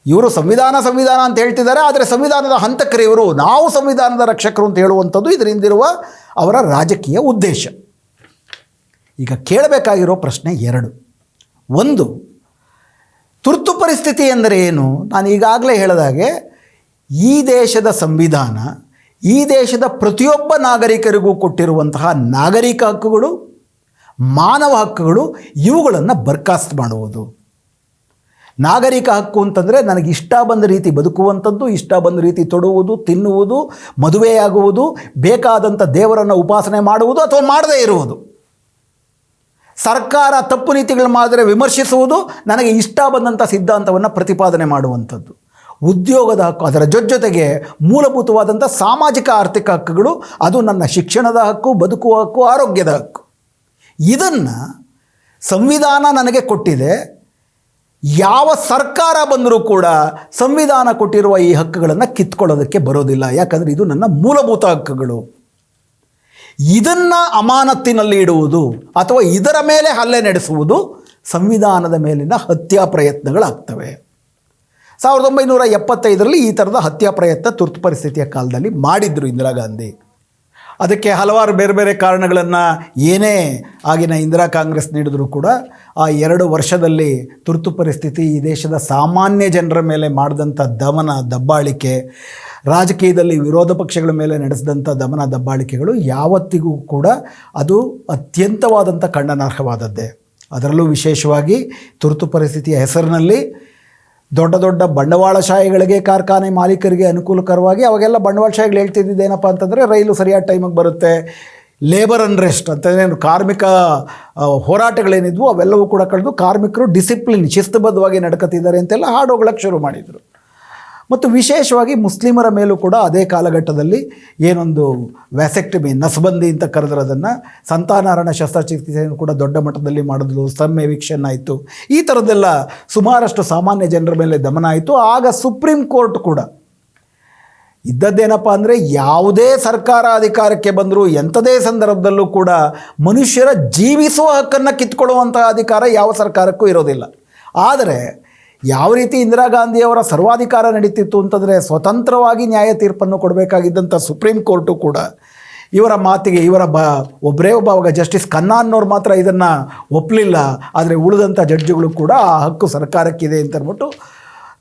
ಇವರು ಸಂವಿಧಾನ ಸಂವಿಧಾನ ಅಂತ ಹೇಳ್ತಿದ್ದಾರೆ, ಆದರೆ ಸಂವಿಧಾನದ ಹಂತಕರು ಇವರು ನಾವು ಸಂವಿಧಾನದ ರಕ್ಷಕರು ಅಂತ ಹೇಳುವಂಥದ್ದು ಇದರಿಂದಿರುವ ಅವರ ರಾಜಕೀಯ ಉದ್ದೇಶ. ಈಗ ಕೇಳಬೇಕಾಗಿರೋ ಪ್ರಶ್ನೆ ಎರಡು. ಒಂದು, ತುರ್ತು ಪರಿಸ್ಥಿತಿ ಎಂದರೆ ಏನು? ನಾನು ಈಗಾಗಲೇ ಹೇಳಿದಾಗೆ ಈ ದೇಶದ ಸಂವಿಧಾನ, ಈ ದೇಶದ ಪ್ರತಿಯೊಬ್ಬ ನಾಗರಿಕರಿಗೂ ಕೊಟ್ಟಿರುವಂತಹ ನಾಗರಿಕ ಹಕ್ಕುಗಳು, ಮಾನವ ಹಕ್ಕುಗಳು, ಇವುಗಳನ್ನು ಬರ್ಖಾಸ್ತ್ ಮಾಡುವುದು. ನಾಗರಿಕ ಹಕ್ಕು ಅಂತಂದರೆ ನನಗೆ ಇಷ್ಟ ಬಂದ ರೀತಿ ಬದುಕುವಂಥದ್ದು, ಇಷ್ಟ ಬಂದ ರೀತಿ ತೊಡುವುದು, ತಿನ್ನುವುದು, ಮದುವೆಯಾಗುವುದು, ಬೇಕಾದಂಥ ದೇವರನ್ನು ಉಪಾಸನೆ ಮಾಡುವುದು ಅಥವಾ ಮಾಡದೇ ಇರುವುದು. ಸರ್ಕಾರ ತಪ್ಪು ನೀತಿಗಳು ಮಾಡಿದರೆ ವಿಮರ್ಶಿಸುವುದು, ನನಗೆ ಇಷ್ಟ ಬಂದಂಥ ಸಿದ್ಧಾಂತವನ್ನು ಪ್ರತಿಪಾದನೆ ಮಾಡುವಂಥದ್ದು. ಉದ್ಯೋಗದ ಹಕ್ಕು ಅದರ ಜೊತೆಗೆ ಮೂಲಭೂತವಾದಂಥ ಸಾಮಾಜಿಕ ಆರ್ಥಿಕ ಹಕ್ಕುಗಳು, ಅದು ನನ್ನ ಶಿಕ್ಷಣದ ಹಕ್ಕು, ಬದುಕುವ ಹಕ್ಕು, ಆರೋಗ್ಯದ ಹಕ್ಕು. ಇದನ್ನು ಸಂವಿಧಾನ ನನಗೆ ಕೊಟ್ಟಿದೆ. ಯಾವ ಸರ್ಕಾರ ಬಂದರೂ ಕೂಡ ಸಂವಿಧಾನ ಕೊಟ್ಟಿರುವ ಈ ಹಕ್ಕುಗಳನ್ನು ಕಿತ್ಕೊಳ್ಳೋದಕ್ಕೆ ಬರೋದಿಲ್ಲ. ಯಾಕಂದರೆ ಇದು ನನ್ನ ಮೂಲಭೂತ ಹಕ್ಕುಗಳು. ಇದನ್ನು ಅಮಾನತ್ತಿನಲ್ಲಿ ಇಡುವುದು ಅಥವಾ ಇದರ ಮೇಲೆ ಹಲ್ಲೆ ನಡೆಸುವುದು ಸಂವಿಧಾನದ ಮೇಲಿನ ಹತ್ಯಾ ಪ್ರಯತ್ನಗಳಾಗ್ತವೆ. ಸಾವಿರದ ಒಂಬೈನೂರ ಎಪ್ಪತ್ತೈದರಲ್ಲಿ ಈ ಥರದ ಹತ್ಯಾ ಪ್ರಯತ್ನ ತುರ್ತು ಪರಿಸ್ಥಿತಿಯ ಕಾಲದಲ್ಲಿ ಮಾಡಿದ್ರು ಇಂದಿರಾ ಗಾಂಧಿ. ಅದಕ್ಕೆ ಹಲವಾರು ಬೇರೆ ಬೇರೆ ಕಾರಣಗಳನ್ನು ಏನೇ ಆಗಿನ ಇಂದಿರಾ ಕಾಂಗ್ರೆಸ್ ನೀಡಿದರೂ ಕೂಡ ಆ ಎರಡು ವರ್ಷದಲ್ಲಿ ತುರ್ತು ಪರಿಸ್ಥಿತಿ ಈ ದೇಶದ ಸಾಮಾನ್ಯ ಜನರ ಮೇಲೆ ಮಾಡಿದಂಥ ದಮನ, ದಬ್ಬಾಳಿಕೆ, ರಾಜಕೀಯದಲ್ಲಿ ವಿರೋಧ ಪಕ್ಷಗಳ ಮೇಲೆ ನಡೆಸಿದಂಥ ದಮನ, ದಬ್ಬಾಳಿಕೆಗಳು ಯಾವತ್ತಿಗೂ ಕೂಡ ಅದು ಅತ್ಯಂತವಾದಂಥ ಖಂಡನಾರ್ಹವಾದದ್ದೇ. ಅದರಲ್ಲೂ ವಿಶೇಷವಾಗಿ ತುರ್ತು ಪರಿಸ್ಥಿತಿಯ ಹೆಸರಿನಲ್ಲಿ ದೊಡ್ಡ ದೊಡ್ಡ ಬಂಡವಾಳಶಾಹಿಗಳಿಗೆ ಕಾರ್ಖಾನೆ ಮಾಲೀಕರಿಗೆ ಅನುಕೂಲಕರವಾಗಿ ಅವಾಗೆಲ್ಲ ಬಂಡವಾಳಶಾಹಿಗಳು ಹೇಳ್ತಿದ್ದಿದ್ದು ಏನಪ್ಪ ಅಂತಂದರೆ ರೈಲು ಸರಿಯಾದ ಟೈಮಿಗೆ ಬರುತ್ತೆ ಲೇಬರ್ ಅನ್ರೆಸ್ಟ್ ಅಂತಂದೇನು ಕಾರ್ಮಿಕ ಹೋರಾಟಗಳೇನಿದ್ವು ಅವೆಲ್ಲವೂ ಕೂಡ ಕಳೆದು ಕಾರ್ಮಿಕರು ಡಿಸಿಪ್ಲಿನ್ ಶಿಸ್ತುಬದ್ಧವಾಗಿ ನಡ್ಕೊತಿದ್ದಾರೆ ಅಂತೆಲ್ಲ ಹಾಡು ಹೋಗ್ಲಕ್ಕೆ ಶುರು ಮಾಡಿದರು. ಮತ್ತು ವಿಶೇಷವಾಗಿ ಮುಸ್ಲಿಮರ ಮೇಲೂ ಕೂಡ ಅದೇ ಕಾಲಘಟ್ಟದಲ್ಲಿ ಏನೊಂದು ವ್ಯಾಸೆಕ್ಟಮಿ ನಸಬಂದಿ ಅಂತ ಕರೆದ್ರೆ ಅದನ್ನು ಸಂತಾನಹರಣ ಶಸ್ತ್ರಚಿಕಿತ್ಸೆಯನ್ನು ಕೂಡ ದೊಡ್ಡ ಮಟ್ಟದಲ್ಲಿ ಮಾಡಿದ್ಲು ಸಮ್ ಎವಿಕ್ಷನ್ ಆಯಿತು. ಈ ಥರದ್ದೆಲ್ಲ ಸುಮಾರಷ್ಟು ಸಾಮಾನ್ಯ ಜನರ ಮೇಲೆ ದಮನ ಆಯಿತು. ಆಗ ಸುಪ್ರೀಂ ಕೋರ್ಟ್ ಕೂಡ ಇದ್ದದ್ದೇನಪ್ಪ ಅಂದರೆ ಯಾವುದೇ ಸರ್ಕಾರ ಅಧಿಕಾರಕ್ಕೆ ಬಂದರೂ ಎಂಥದೇ ಸಂದರ್ಭದಲ್ಲೂ ಕೂಡ ಮನುಷ್ಯರ ಜೀವಿಸುವ ಹಕ್ಕನ್ನು ಕಿತ್ಕೊಳ್ಳುವಂಥ ಅಧಿಕಾರ ಯಾವ ಸರ್ಕಾರಕ್ಕೂ ಇರೋದಿಲ್ಲ. ಆದರೆ ಯಾವ ರೀತಿ ಇಂದಿರಾ ಗಾಂಧಿಯವರ ಸರ್ವಾಧಿಕಾರ ನಡೀತಿತ್ತು ಅಂತಂದರೆ ಸ್ವತಂತ್ರವಾಗಿ ನ್ಯಾಯ ತೀರ್ಪನ್ನು ಕೊಡಬೇಕಾಗಿದ್ದಂಥ ಸುಪ್ರೀಂ ಕೋರ್ಟು ಕೂಡ ಇವರ ಮಾತಿಗೆ ಇವರ ಬ ಒಬ್ಬರೇ ಒಬ್ಬ ಅವಾಗ ಜಸ್ಟಿಸ್ ಖನ್ನಾ ಅನ್ನೋರು ಮಾತ್ರ ಇದನ್ನು ಒಪ್ಪಲಿಲ್ಲ ಆದರೆ ಉಳಿದಂಥ ಜಡ್ಜುಗಳು ಕೂಡ ಆ ಹಕ್ಕು ಸರ್ಕಾರಕ್ಕಿದೆ ಅಂತ ಅಂದ್ಬಿಟ್ಟು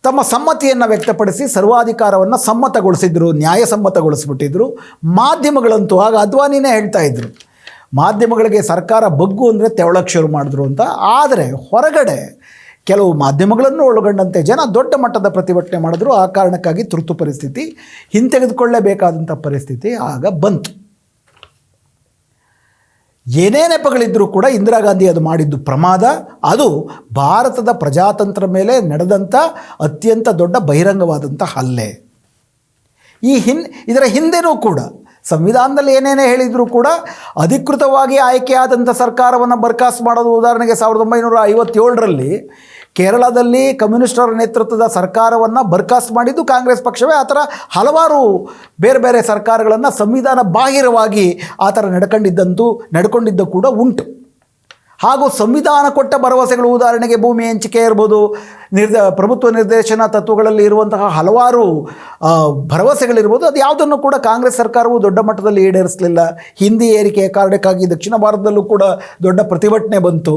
ತಮ್ಮ ಸಮ್ಮತಿಯನ್ನು ವ್ಯಕ್ತಪಡಿಸಿ ಸರ್ವಾಧಿಕಾರವನ್ನು ಸಮ್ಮತಗೊಳಿಸಿದ್ರು ನ್ಯಾಯಸಮ್ಮತಗೊಳಿಸ್ಬಿಟ್ಟಿದ್ರು ಮಾಧ್ಯಮಗಳಂತೂ, ಆಗ ಅದ್ವಾನಿನೇ ಹೇಳ್ತಾ ಇದ್ರು, ಮಾಧ್ಯಮಗಳಿಗೆ ಸರ್ಕಾರ ಬಗ್ಗು ಅಂದರೆ ತೆವಳಕ್ಕೆ ಶುರು ಮಾಡಿದ್ರು ಅಂತ. ಆದರೆ ಹೊರಗಡೆ ಕೆಲವು ಮಾಧ್ಯಮಗಳನ್ನು ಒಳಗೊಂಡಂತೆ ಜನ ದೊಡ್ಡ ಮಟ್ಟದ ಪ್ರತಿಭಟನೆ ಮಾಡಿದ್ರು. ಆ ಕಾರಣಕ್ಕಾಗಿ ತುರ್ತು ಪರಿಸ್ಥಿತಿ ಹಿಂತೆಗೆದುಕೊಳ್ಳಲೇಬೇಕಾದಂಥ ಪರಿಸ್ಥಿತಿ ಆಗ ಬಂತು. ಏನೇ ನೆಪಗಳಿದ್ದರೂ ಕೂಡ ಇಂದಿರಾ ಗಾಂಧಿ ಅದು ಮಾಡಿದ್ದು ಪ್ರಮಾದ. ಅದು ಭಾರತದ ಪ್ರಜಾತಂತ್ರ ಮೇಲೆ ನಡೆದಂಥ ಅತ್ಯಂತ ದೊಡ್ಡ ಬಹಿರಂಗವಾದಂಥ ಹಲ್ಲೆ. ಈ ಹಿನ್, ಇದರ ಹಿಂದೆನೂ ಕೂಡ ಸಂವಿಧಾನದಲ್ಲಿ ಏನೇನೇ ಹೇಳಿದರೂ ಕೂಡ ಅಧಿಕೃತವಾಗಿ ಆಯ್ಕೆಯಾದಂಥ ಸರ್ಕಾರವನ್ನು ಬರ್ಖಾಸ್ತು ಮಾಡೋದು ಉದಾಹರಣೆಗೆ ಸಾವಿರದ ಒಂಬೈನೂರ ಐವತ್ತೇಳರಲ್ಲಿ ಕೇರಳದಲ್ಲಿ ಕಮ್ಯುನಿಸ್ಟರ ನೇತೃತ್ವದ ಸರ್ಕಾರವನ್ನು ಬರ್ಖಾಸ್ತು ಮಾಡಿದ್ದು ಕಾಂಗ್ರೆಸ್ ಪಕ್ಷವೇ. ಆ ಥರ ಹಲವಾರು ಬೇರೆ ಬೇರೆ ಸರ್ಕಾರಗಳನ್ನು ಸಂವಿಧಾನ ಬಾಹಿರವಾಗಿ ಆ ಥರ ನಡ್ಕೊಂಡಿದ್ದಂತೂ ನಡ್ಕೊಂಡಿದ್ದು ಕೂಡ ಉಂಟು. ಹಾಗೂ ಸಂವಿಧಾನ ಕೊಟ್ಟ ಭರವಸೆಗಳು ಉದಾಹರಣೆಗೆ ಭೂಮಿ ಹಂಚಿಕೆ ಇರ್ಬೋದು, ನಿರ್ದ, ಪ್ರಭುತ್ವ ನಿರ್ದೇಶನ ತತ್ವಗಳಲ್ಲಿ ಇರುವಂತಹ ಹಲವಾರು ಭರವಸೆಗಳಿರ್ಬೋದು. ಅದು ಯಾವುದನ್ನು ಕೂಡ ಕಾಂಗ್ರೆಸ್ ಸರ್ಕಾರವು ದೊಡ್ಡ ಮಟ್ಟದಲ್ಲಿ ಈಡೇರಿಸಲಿಲ್ಲ. ಹಿಂದಿ ಏರಿಕೆಯ ಕಾರಣಕ್ಕಾಗಿ ದಕ್ಷಿಣ ಭಾರತದಲ್ಲೂ ಕೂಡ ದೊಡ್ಡ ಪ್ರತಿಭಟನೆ ಬಂತು.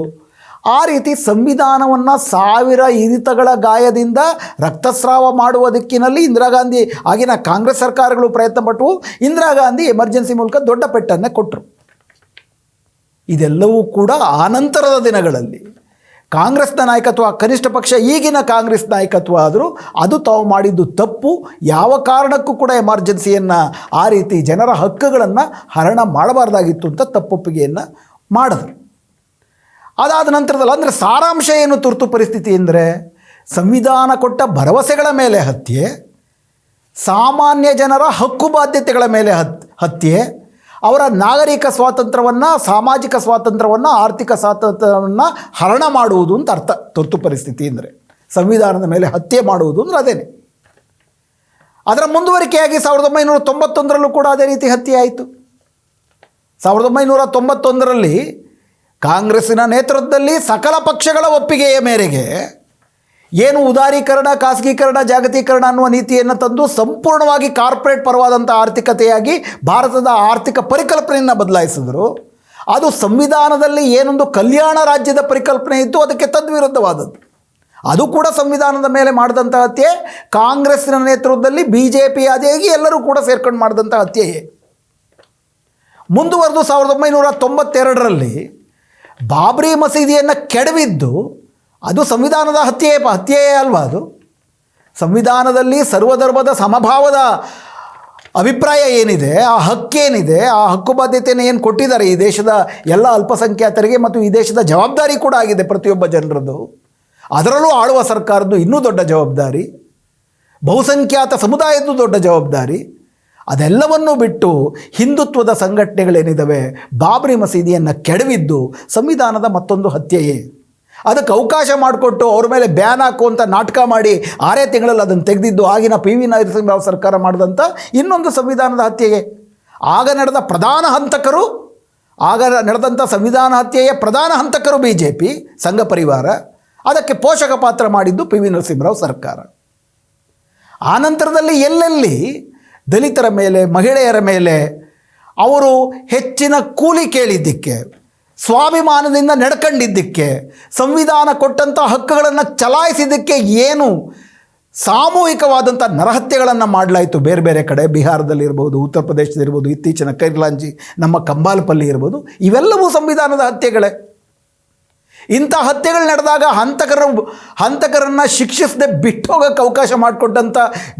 ಆ ರೀತಿ ಸಂವಿಧಾನವನ್ನು ಸಾವಿರ ಇರಿತಗಳ ಗಾಯದಿಂದ ರಕ್ತಸ್ರಾವ ಮಾಡುವ ದಿಕ್ಕಿನಲ್ಲಿ ಇಂದಿರಾ ಗಾಂಧಿ ಆಗಿನ ಕಾಂಗ್ರೆಸ್ ಸರ್ಕಾರಗಳು ಪ್ರಯತ್ನ ಪಟ್ಟವು ಇಂದಿರಾ ಗಾಂಧಿ ಎಮರ್ಜೆನ್ಸಿ ಮೂಲಕ ದೊಡ್ಡ ಪೆಟ್ಟನ್ನೇ ಕೊಟ್ಟರು ಇದೆಲ್ಲವೂ ಕೂಡ ಆನಂತರದ ದಿನಗಳಲ್ಲಿ. ಕಾಂಗ್ರೆಸ್ನ ನಾಯಕತ್ವ, ಕನಿಷ್ಠ ಪಕ್ಷ, ಈಗಿನ ಕಾಂಗ್ರೆಸ್ ನಾಯಕತ್ವ ಆದರೂ ಅದು ತಾವು ಮಾಡಿದ್ದು ತಪ್ಪು. ಯಾವ ಕಾರಣಕ್ಕೂ ಕೂಡ ಎಮರ್ಜೆನ್ಸಿಯನ್ನು ಆ ರೀತಿ ಜನರ ಹಕ್ಕುಗಳನ್ನು ಹರಣ ಮಾಡಬಾರ್ದಾಗಿತ್ತು ಅಂತ ತಪ್ಪೊಪ್ಪಿಗೆಯನ್ನು ಮಾಡಿದ್ರು ಅದಾದ ನಂತರದಲ್ಲಿ ಅಂದರೆ ಸಾರಾಂಶ ಏನು ತುರ್ತು ಪರಿಸ್ಥಿತಿ ಅಂದರೆ ಸಂವಿಧಾನ ಕೊಟ್ಟ ಭರವಸೆಗಳ ಮೇಲೆ ಹತ್ಯೆ, ಸಾಮಾನ್ಯ ಜನರ ಹಕ್ಕು ಬಾಧ್ಯತೆಗಳ ಮೇಲೆ ಹತ್, ಹತ್ಯೆ ಅವರ ನಾಗರಿಕ ಸ್ವಾತಂತ್ರ್ಯವನ್ನು, ಸಾಮಾಜಿಕ ಸ್ವಾತಂತ್ರ್ಯವನ್ನು, ಆರ್ಥಿಕ ಸ್ವಾತಂತ್ರ್ಯವನ್ನು ಹರಣ ಮಾಡುವುದು ಅಂತ ಅರ್ಥ. ತುರ್ತು ಪರಿಸ್ಥಿತಿ ಅಂದರೆ. ಸಂವಿಧಾನದ ಮೇಲೆ ಹತ್ಯೆ ಮಾಡುವುದು ಅಂದರೆ ಅದೇನೆ. ಅದರ ಮುಂದುವರಿಕೆಯಾಗಿ ಸಾವಿರದ ಒಂಬೈನೂರ ತೊಂಬತ್ತೊಂದರಲ್ಲೂ ಕೂಡ ಅದೇ ರೀತಿ ಹತ್ಯೆ ಆಯಿತು. ಸಾವಿರದ ಒಂಬೈನೂರ ತೊಂಬತ್ತೊಂದರಲ್ಲಿ ಕಾಂಗ್ರೆಸ್ಸಿನ ನೇತೃತ್ವದಲ್ಲಿ ಸಕಲ ಪಕ್ಷಗಳ ಒಪ್ಪಿಗೆಯ ಮೇರೆಗೆ ಏನು ಉದಾರೀಕರಣ, ಖಾಸಗೀಕರಣ, ಜಾಗತೀಕರಣ ಅನ್ನುವ ನೀತಿಯನ್ನು ತಂದು ಸಂಪೂರ್ಣವಾಗಿ ಕಾರ್ಪೊರೇಟ್ ಪರವಾದಂಥ ಆರ್ಥಿಕತೆಯಾಗಿ ಭಾರತದ ಆರ್ಥಿಕ ಪರಿಕಲ್ಪನೆಯನ್ನು ಬದಲಾಯಿಸಿದರು. ಅದು ಸಂವಿಧಾನದಲ್ಲಿ ಏನೊಂದು ಕಲ್ಯಾಣ ರಾಜ್ಯದ ಪರಿಕಲ್ಪನೆ ಇತ್ತು ಅದಕ್ಕೆ ತದ್ವಿರುದ್ಧವಾದದ್ದು. ಅದು ಕೂಡ ಸಂವಿಧಾನದ ಮೇಲೆ ಮಾಡಿದಂಥ ಹತ್ಯೆ, ಕಾಂಗ್ರೆಸ್ಸಿನ ನೇತೃತ್ವದಲ್ಲಿ ಬಿ ಜೆ ಪಿ ಅದೇಗಿ ಎಲ್ಲರೂ ಕೂಡ ಸೇರ್ಕೊಂಡು ಮಾಡಿದಂಥ ಹತ್ಯೆಯೇ ಮುಂದುವರೆದು ಸಾವಿರದ ಒಂಬೈನೂರ ತೊಂಬತ್ತೆರಡರಲ್ಲಿ ಬಾಬ್ರಿ ಮಸೀದಿಯನ್ನು ಕೆಡವಿದ್ದು ಅದು ಸಂವಿಧಾನದ ಹತ್ಯೆ, ಹತ್ಯೆಯೇ ಅಲ್ವಾ ಅದು? ಸಂವಿಧಾನದಲ್ಲಿ ಸರ್ವಧರ್ಮದ ಸಮಭಾವದ ಅಭಿಪ್ರಾಯ ಏನಿದೆ, ಆ ಹಕ್ಕೇನಿದೆ, ಆ ಹಕ್ಕು ಬಾಧ್ಯತೆಯನ್ನು ಏನು ಕೊಟ್ಟಿದ್ದಾರೆ ಈ ದೇಶದ ಎಲ್ಲ ಅಲ್ಪಸಂಖ್ಯಾತರಿಗೆ ಮತ್ತು ಈ ದೇಶದ ಜವಾಬ್ದಾರಿ ಕೂಡ ಆಗಿದೆ ಪ್ರತಿಯೊಬ್ಬ ಜನರದ್ದು. ಅದರಲ್ಲೂ ಆಳುವ ಸರ್ಕಾರದ್ದು ಇನ್ನೂ ದೊಡ್ಡ ಜವಾಬ್ದಾರಿ. ಬಹುಸಂಖ್ಯಾತ ಸಮುದಾಯದ್ದು ದೊಡ್ಡ ಜವಾಬ್ದಾರಿ. ಅದೆಲ್ಲವನ್ನೂ ಬಿಟ್ಟು ಹಿಂದುತ್ವದ ಸಂಘಟನೆಗಳೇನಿದ್ದಾವೆ ಬಾಬ್ರಿ ಮಸೀದಿಯನ್ನು ಕೆಡವಿದ್ದು ಸಂವಿಧಾನದ ಮತ್ತೊಂದು ಹತ್ಯೆಯೇ. ಅದಕ್ಕೆ ಅವಕಾಶ ಮಾಡಿಕೊಟ್ಟು ಅವ್ರ ಮೇಲೆ ಬ್ಯಾನ್ ಅಂತ ನಾಟಕ ಮಾಡಿ ಆರೇ ತಿಂಗಳಲ್ಲಿ ಅದನ್ನು ತೆಗೆದಿದ್ದು ಆಗಿನ ಪಿ ವಿ ನರಸಿಂಹರಾವ್ ಸರ್ಕಾರ ಮಾಡಿದಂಥ ಇನ್ನೊಂದು ಸಂವಿಧಾನದ ಹತ್ಯೆಗೆ. ಆಗ ನಡೆದ ಪ್ರಧಾನ ಹಂತಕರು, ಆಗ ನಡೆದಂಥ ಸಂವಿಧಾನ ಹತ್ಯೆಯ ಪ್ರಧಾನ ಹಂತಕರು ಬಿ ಜೆ ಪಿ ಸಂಘ ಪರಿವಾರ, ಅದಕ್ಕೆ ಪೋಷಕ ಪಾತ್ರ ಮಾಡಿದ್ದು ಪಿ ವಿ ನರಸಿಂಹರಾವ್ ಸರ್ಕಾರ. ಆನಂತರದಲ್ಲಿ ಎಲ್ಲೆಲ್ಲಿ ದಲಿತರ ಮೇಲೆ, ಮಹಿಳೆಯರ ಮೇಲೆ ಅವರು ಹೆಚ್ಚಿನ ಕೂಲಿ ಕೇಳಿದ್ದಕ್ಕೆ ಸ್ವಾಭಿಮಾನದಿಂದ ನಡ್ಕೊಂಡಿದ್ದಕ್ಕೆ, ಸಂವಿಧಾನ ಕೊಟ್ಟಂಥ ಹಕ್ಕುಗಳನ್ನು ಚಲಾಯಿಸಿದ್ದಕ್ಕೆ ಏನು ಸಾಮೂಹಿಕವಾದಂಥ ನರಹತ್ಯೆಗಳನ್ನು ಮಾಡಲಾಯಿತು ಬೇರೆ ಬೇರೆ ಕಡೆ. ಬಿಹಾರದಲ್ಲಿರ್ಬೋದು ಉತ್ತರ ಪ್ರದೇಶದಲ್ಲಿರ್ಬೋದು ಇತ್ತೀಚಿನ ಕೈರ್ಲಾಂಜಿ, ನಮ್ಮ ಕಂಬಾಲಪಲ್ಲಿ ಇರ್ಬೋದು, ಇವೆಲ್ಲವೂ ಸಂವಿಧಾನದ ಹತ್ಯೆಗಳೇ. ಇಂಥ ಹತ್ಯೆಗಳು ನಡೆದಾಗ ಹಂತಕರ, ಹಂತಕರನ್ನು ಶಿಕ್ಷಿಸದೆ ಬಿಟ್ಟು ಹೋಗೋಕ್ಕೆ ಅವಕಾಶ ಮಾಡಿಕೊಟ್ಟಂಥ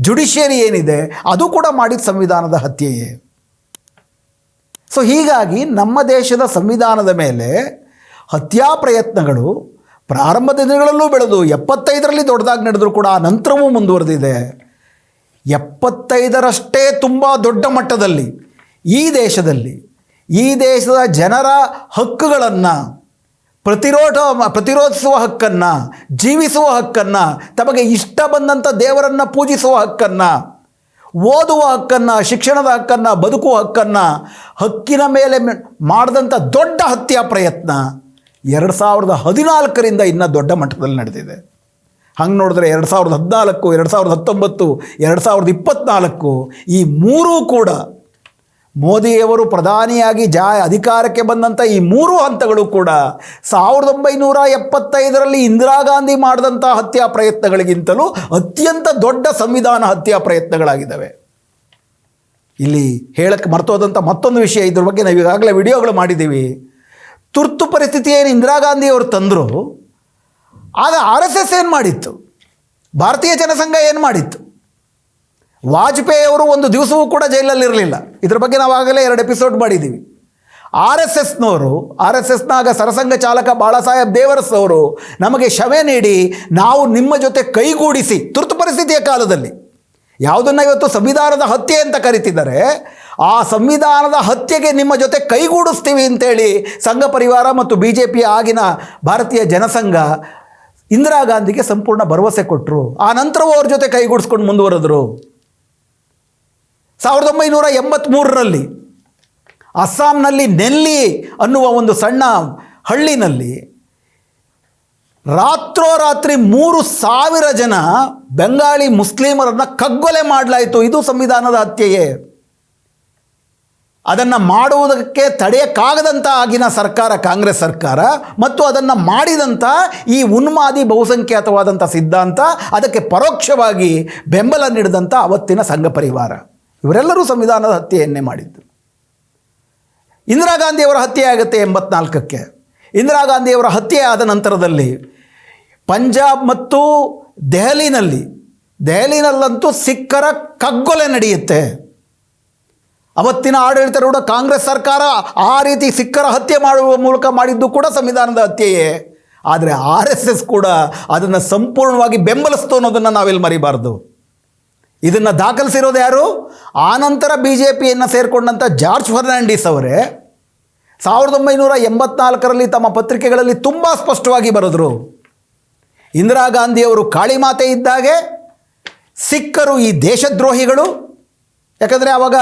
ಜುಡಿಷಿಯರಿ ಏನಿದೆ, ಅದು ಕೂಡ ಮಾಡಿದ ಸಂವಿಧಾನದ ಹತ್ಯೆಯೇ. ಸೊ ಹೀಗಾಗಿ ನಮ್ಮ ದೇಶದ ಸಂವಿಧಾನದ ಮೇಲೆ ಹತ್ಯಾ ಪ್ರಯತ್ನಗಳು ಪ್ರಾರಂಭದ ದಿನಗಳಲ್ಲೂ ಬೆಳೆದು ಎಪ್ಪತ್ತೈದರಲ್ಲಿ ದೊಡ್ಡದಾಗಿ ನಡೆದರೂ ಕೂಡ ನಂತರವೂ ಮುಂದುವರೆದಿದೆ. ಎಪ್ಪತ್ತೈದರಷ್ಟೇ ತುಂಬ ದೊಡ್ಡ ಮಟ್ಟದಲ್ಲಿ ಈ ದೇಶದಲ್ಲಿ, ಈ ದೇಶದ ಜನರ ಹಕ್ಕುಗಳನ್ನು, ಪ್ರತಿರೋಧ, ಪ್ರತಿರೋಧಿಸುವ ಹಕ್ಕನ್ನು, ಜೀವಿಸುವ ಹಕ್ಕನ್ನು, ತಮಗೆ ಇಷ್ಟ ಬಂದಂಥ ದೇವರನ್ನು ಪೂಜಿಸುವ ಹಕ್ಕನ್ನು ಓದುವ ಹಕ್ಕನ್ನು, ಶಿಕ್ಷಣದ ಹಕ್ಕನ್ನು, ಬದುಕುವ ಹಕ್ಕನ್ನು, ಹಕ್ಕಿನ ಮೇಲೆ ಮಾಡಿದಂಥ ದೊಡ್ಡ ಹತ್ಯಾ ಪ್ರಯತ್ನ ಎರಡು ಸಾವಿರದ ಹದಿನಾಲ್ಕರಿಂದ ಇನ್ನೂ ದೊಡ್ಡ ಮಟ್ಟದಲ್ಲಿ ನಡೆದಿದೆ. ಹಂಗೆ ನೋಡಿದ್ರೆ ಎರಡು ಸಾವಿರದ ಹದಿನಾಲ್ಕು, ಎರಡು ಸಾವಿರದ ಹತ್ತೊಂಬತ್ತು, ಎರಡು ಸಾವಿರದ ಇಪ್ಪತ್ತ್ನಾಲ್ಕು ಈ ಮೂರೂ ಕೂಡ ಮೋದಿಯವರು ಪ್ರಧಾನಿಯಾಗಿ ಜಾ ಅಧಿಕಾರಕ್ಕೆ ಬಂದಂಥ ಈ ಮೂರು ಹಂತಗಳು ಕೂಡ ಸಾವಿರದ ಒಂಬೈನೂರ ಎಪ್ಪತ್ತೈದರಲ್ಲಿ ಇಂದಿರಾ ಗಾಂಧಿ ಮಾಡಿದಂಥ ಹತ್ಯಾ ಪ್ರಯತ್ನಗಳಿಗಿಂತಲೂ ಅತ್ಯಂತ ದೊಡ್ಡ ಸಂವಿಧಾನ ಹತ್ಯಾ ಪ್ರಯತ್ನಗಳಾಗಿದ್ದಾವೆ. ಇಲ್ಲಿ ಹೇಳಕ್ಕೆ ಮರ್ತೋದಂಥ ಮತ್ತೊಂದು ವಿಷಯ, ಇದ್ರ ಬಗ್ಗೆ ನಾವು ಈಗಾಗಲೇ ವಿಡಿಯೋಗಳು ಮಾಡಿದ್ದೀವಿ. ತುರ್ತು ಪರಿಸ್ಥಿತಿ ಏನು ಇಂದಿರಾ ಗಾಂಧಿಯವರು ತಂದರು, ಆಗ ಆರ್ ಎಸ್ ಎಸ್ ಏನು ಮಾಡಿತ್ತು? ಭಾರತೀಯ ಜನಸಂಘ ಏನು ಮಾಡಿತ್ತು? ವಾಜಪೇಯಿ ಅವರು ಒಂದು ದಿವಸವೂ ಕೂಡ ಜೈಲಲ್ಲಿರಲಿಲ್ಲ. ಇದ್ರ ಬಗ್ಗೆ ನಾವು ಆಗಲೇ ಎರಡು ಎಪಿಸೋಡ್ ಮಾಡಿದ್ದೀವಿ ಆರ್ ಎಸ್ ಎಸ್ನವರು, ಆರ್ ಎಸ್ ಎಸ್ನಾಗ ಸರಸಂಘ ಚಾಲಕ ಬಾಳಾಸಾಹೇಬ್ ದೇವರಸ್ ಅವರು ನಮಗೆ ಶವೆ ನೀಡಿ ನಾವು ನಿಮ್ಮ ಜೊತೆ ಕೈಗೂಡಿಸಿ ತುರ್ತು ಪರಿಸ್ಥಿತಿಯ ಕಾಲದಲ್ಲಿ. ಯಾವುದನ್ನು ಇವತ್ತು ಸಂವಿಧಾನದ ಹತ್ಯೆ ಅಂತ ಕರಿತಿದ್ದಾರೆ, ಆ ಸಂವಿಧಾನದ ಹತ್ಯೆಗೆ ನಿಮ್ಮ ಜೊತೆ ಕೈಗೂಡಿಸ್ತೀವಿ ಅಂತೇಳಿ ಸಂಘ ಪರಿವಾರ ಮತ್ತು ಬಿ ಜೆ ಪಿಯ ಆಗಿನ ಭಾರತೀಯ ಜನಸಂಘ ಇಂದಿರಾ ಗಾಂಧಿಗೆ ಸಂಪೂರ್ಣ ಭರವಸೆ ಕೊಟ್ಟರು ಆ ನಂತರವೂ ಅವ್ರ ಜೊತೆ ಕೈಗೂಡಿಸ್ಕೊಂಡು ಮುಂದುವರೆದ್ರು. ಸಾವಿರದ ಒಂಬೈನೂರ ಎಂಬತ್ತ್ಮೂರರಲ್ಲಿ ಅಸ್ಸಾಂನಲ್ಲಿ ನೆಲ್ಲಿ ಅನ್ನುವ ಒಂದು ಸಣ್ಣ ಹಳ್ಳಿನಲ್ಲಿ ರಾತ್ರೋರಾತ್ರಿ ಮೂರು ಸಾವಿರ ಜನ ಬೆಂಗಾಳಿ ಮುಸ್ಲಿಮರನ್ನು ಕಗ್ಗೊಲೆ ಮಾಡಲಾಯಿತು. ಇದು ಸಂವಿಧಾನದ ಹತ್ಯೆಯೇ. ಅದನ್ನು ಮಾಡುವುದಕ್ಕೆ ತಡೆಯಕ್ಕಾಗದಂಥ ಆಗಿನ ಸರ್ಕಾರ, ಕಾಂಗ್ರೆಸ್ ಸರ್ಕಾರ, ಮತ್ತು ಅದನ್ನು ಮಾಡಿದಂಥ ಈ ಉನ್ಮಾದಿ ಬಹುಸಂಖ್ಯಾತವಾದಂಥ ಸಿದ್ಧಾಂತ, ಅದಕ್ಕೆ ಪರೋಕ್ಷವಾಗಿ ಬೆಂಬಲ ನೀಡಿದಂಥ ಅವತ್ತಿನ ಸಂಘ ಪರಿವಾರ. ಇವರೆಲ್ಲರೂ ಸಂವಿಧಾನದ ಹತ್ಯೆಯನ್ನೇ ಮಾಡಿದ್ದು. ಇಂದಿರಾ ಗಾಂಧಿಯವರ ಹತ್ಯೆ ಆಗುತ್ತೆ ಎಂಬತ್ನಾಲ್ಕಕ್ಕೆ. ಇಂದಿರಾ ಗಾಂಧಿಯವರ ಹತ್ಯೆ ಆದ ನಂತರದಲ್ಲಿ ಪಂಜಾಬ್ ಮತ್ತು ದೆಹಲಿನಲ್ಲಿ, ದೆಹಲಿನಲ್ಲಂತೂ ಸಿಖ್ಖರ ಕಗ್ಗೊಲೆ ನಡೆಯುತ್ತೆ. ಅವತ್ತಿನ ಆಡಳಿತಾರೂಢ ಕಾಂಗ್ರೆಸ್ ಸರ್ಕಾರ ಆ ರೀತಿ ಸಿಖ್ಖರ ಹತ್ಯೆ ಮಾಡುವ ಮೂಲಕ ಮಾಡಿದ್ದು ಕೂಡ ಸಂವಿಧಾನದ ಹತ್ಯೆಯೇ. ಆದರೆ ಆರ್ ಎಸ್ ಎಸ್ ಕೂಡ ಅದನ್ನು ಸಂಪೂರ್ಣವಾಗಿ ಬೆಂಬಲಿಸ್ತು ಅನ್ನೋದನ್ನು ನಾವಿಲ್ಲಿ ಮರಿಬಾರ್ದು. ಇದನ್ನು ದಾಖಲಿಸಿರೋದು ಯಾರು? ಆನಂತರ ಬಿ ಜೆ ಪಿಯನ್ನು ಸೇರಿಕೊಂಡಂಥ ಜಾರ್ಜ್ ಫರ್ನಾಂಡಿಸ್ ಅವರೇ. ಸಾವಿರದ ಒಂಬೈನೂರ ಎಂಬತ್ನಾಲ್ಕರಲ್ಲಿ ತಮ್ಮ ಪತ್ರಿಕೆಗಳಲ್ಲಿ ತುಂಬ ಸ್ಪಷ್ಟವಾಗಿ ಬರೆದರು. ಇಂದಿರಾ ಗಾಂಧಿಯವರು ಕಾಳಿಮಾತೆ ಇದ್ದಾಗೆ, ಸಿಖ್ಖರು ಈ ದೇಶದ್ರೋಹಿಗಳು. ಯಾಕಂದರೆ ಆವಾಗ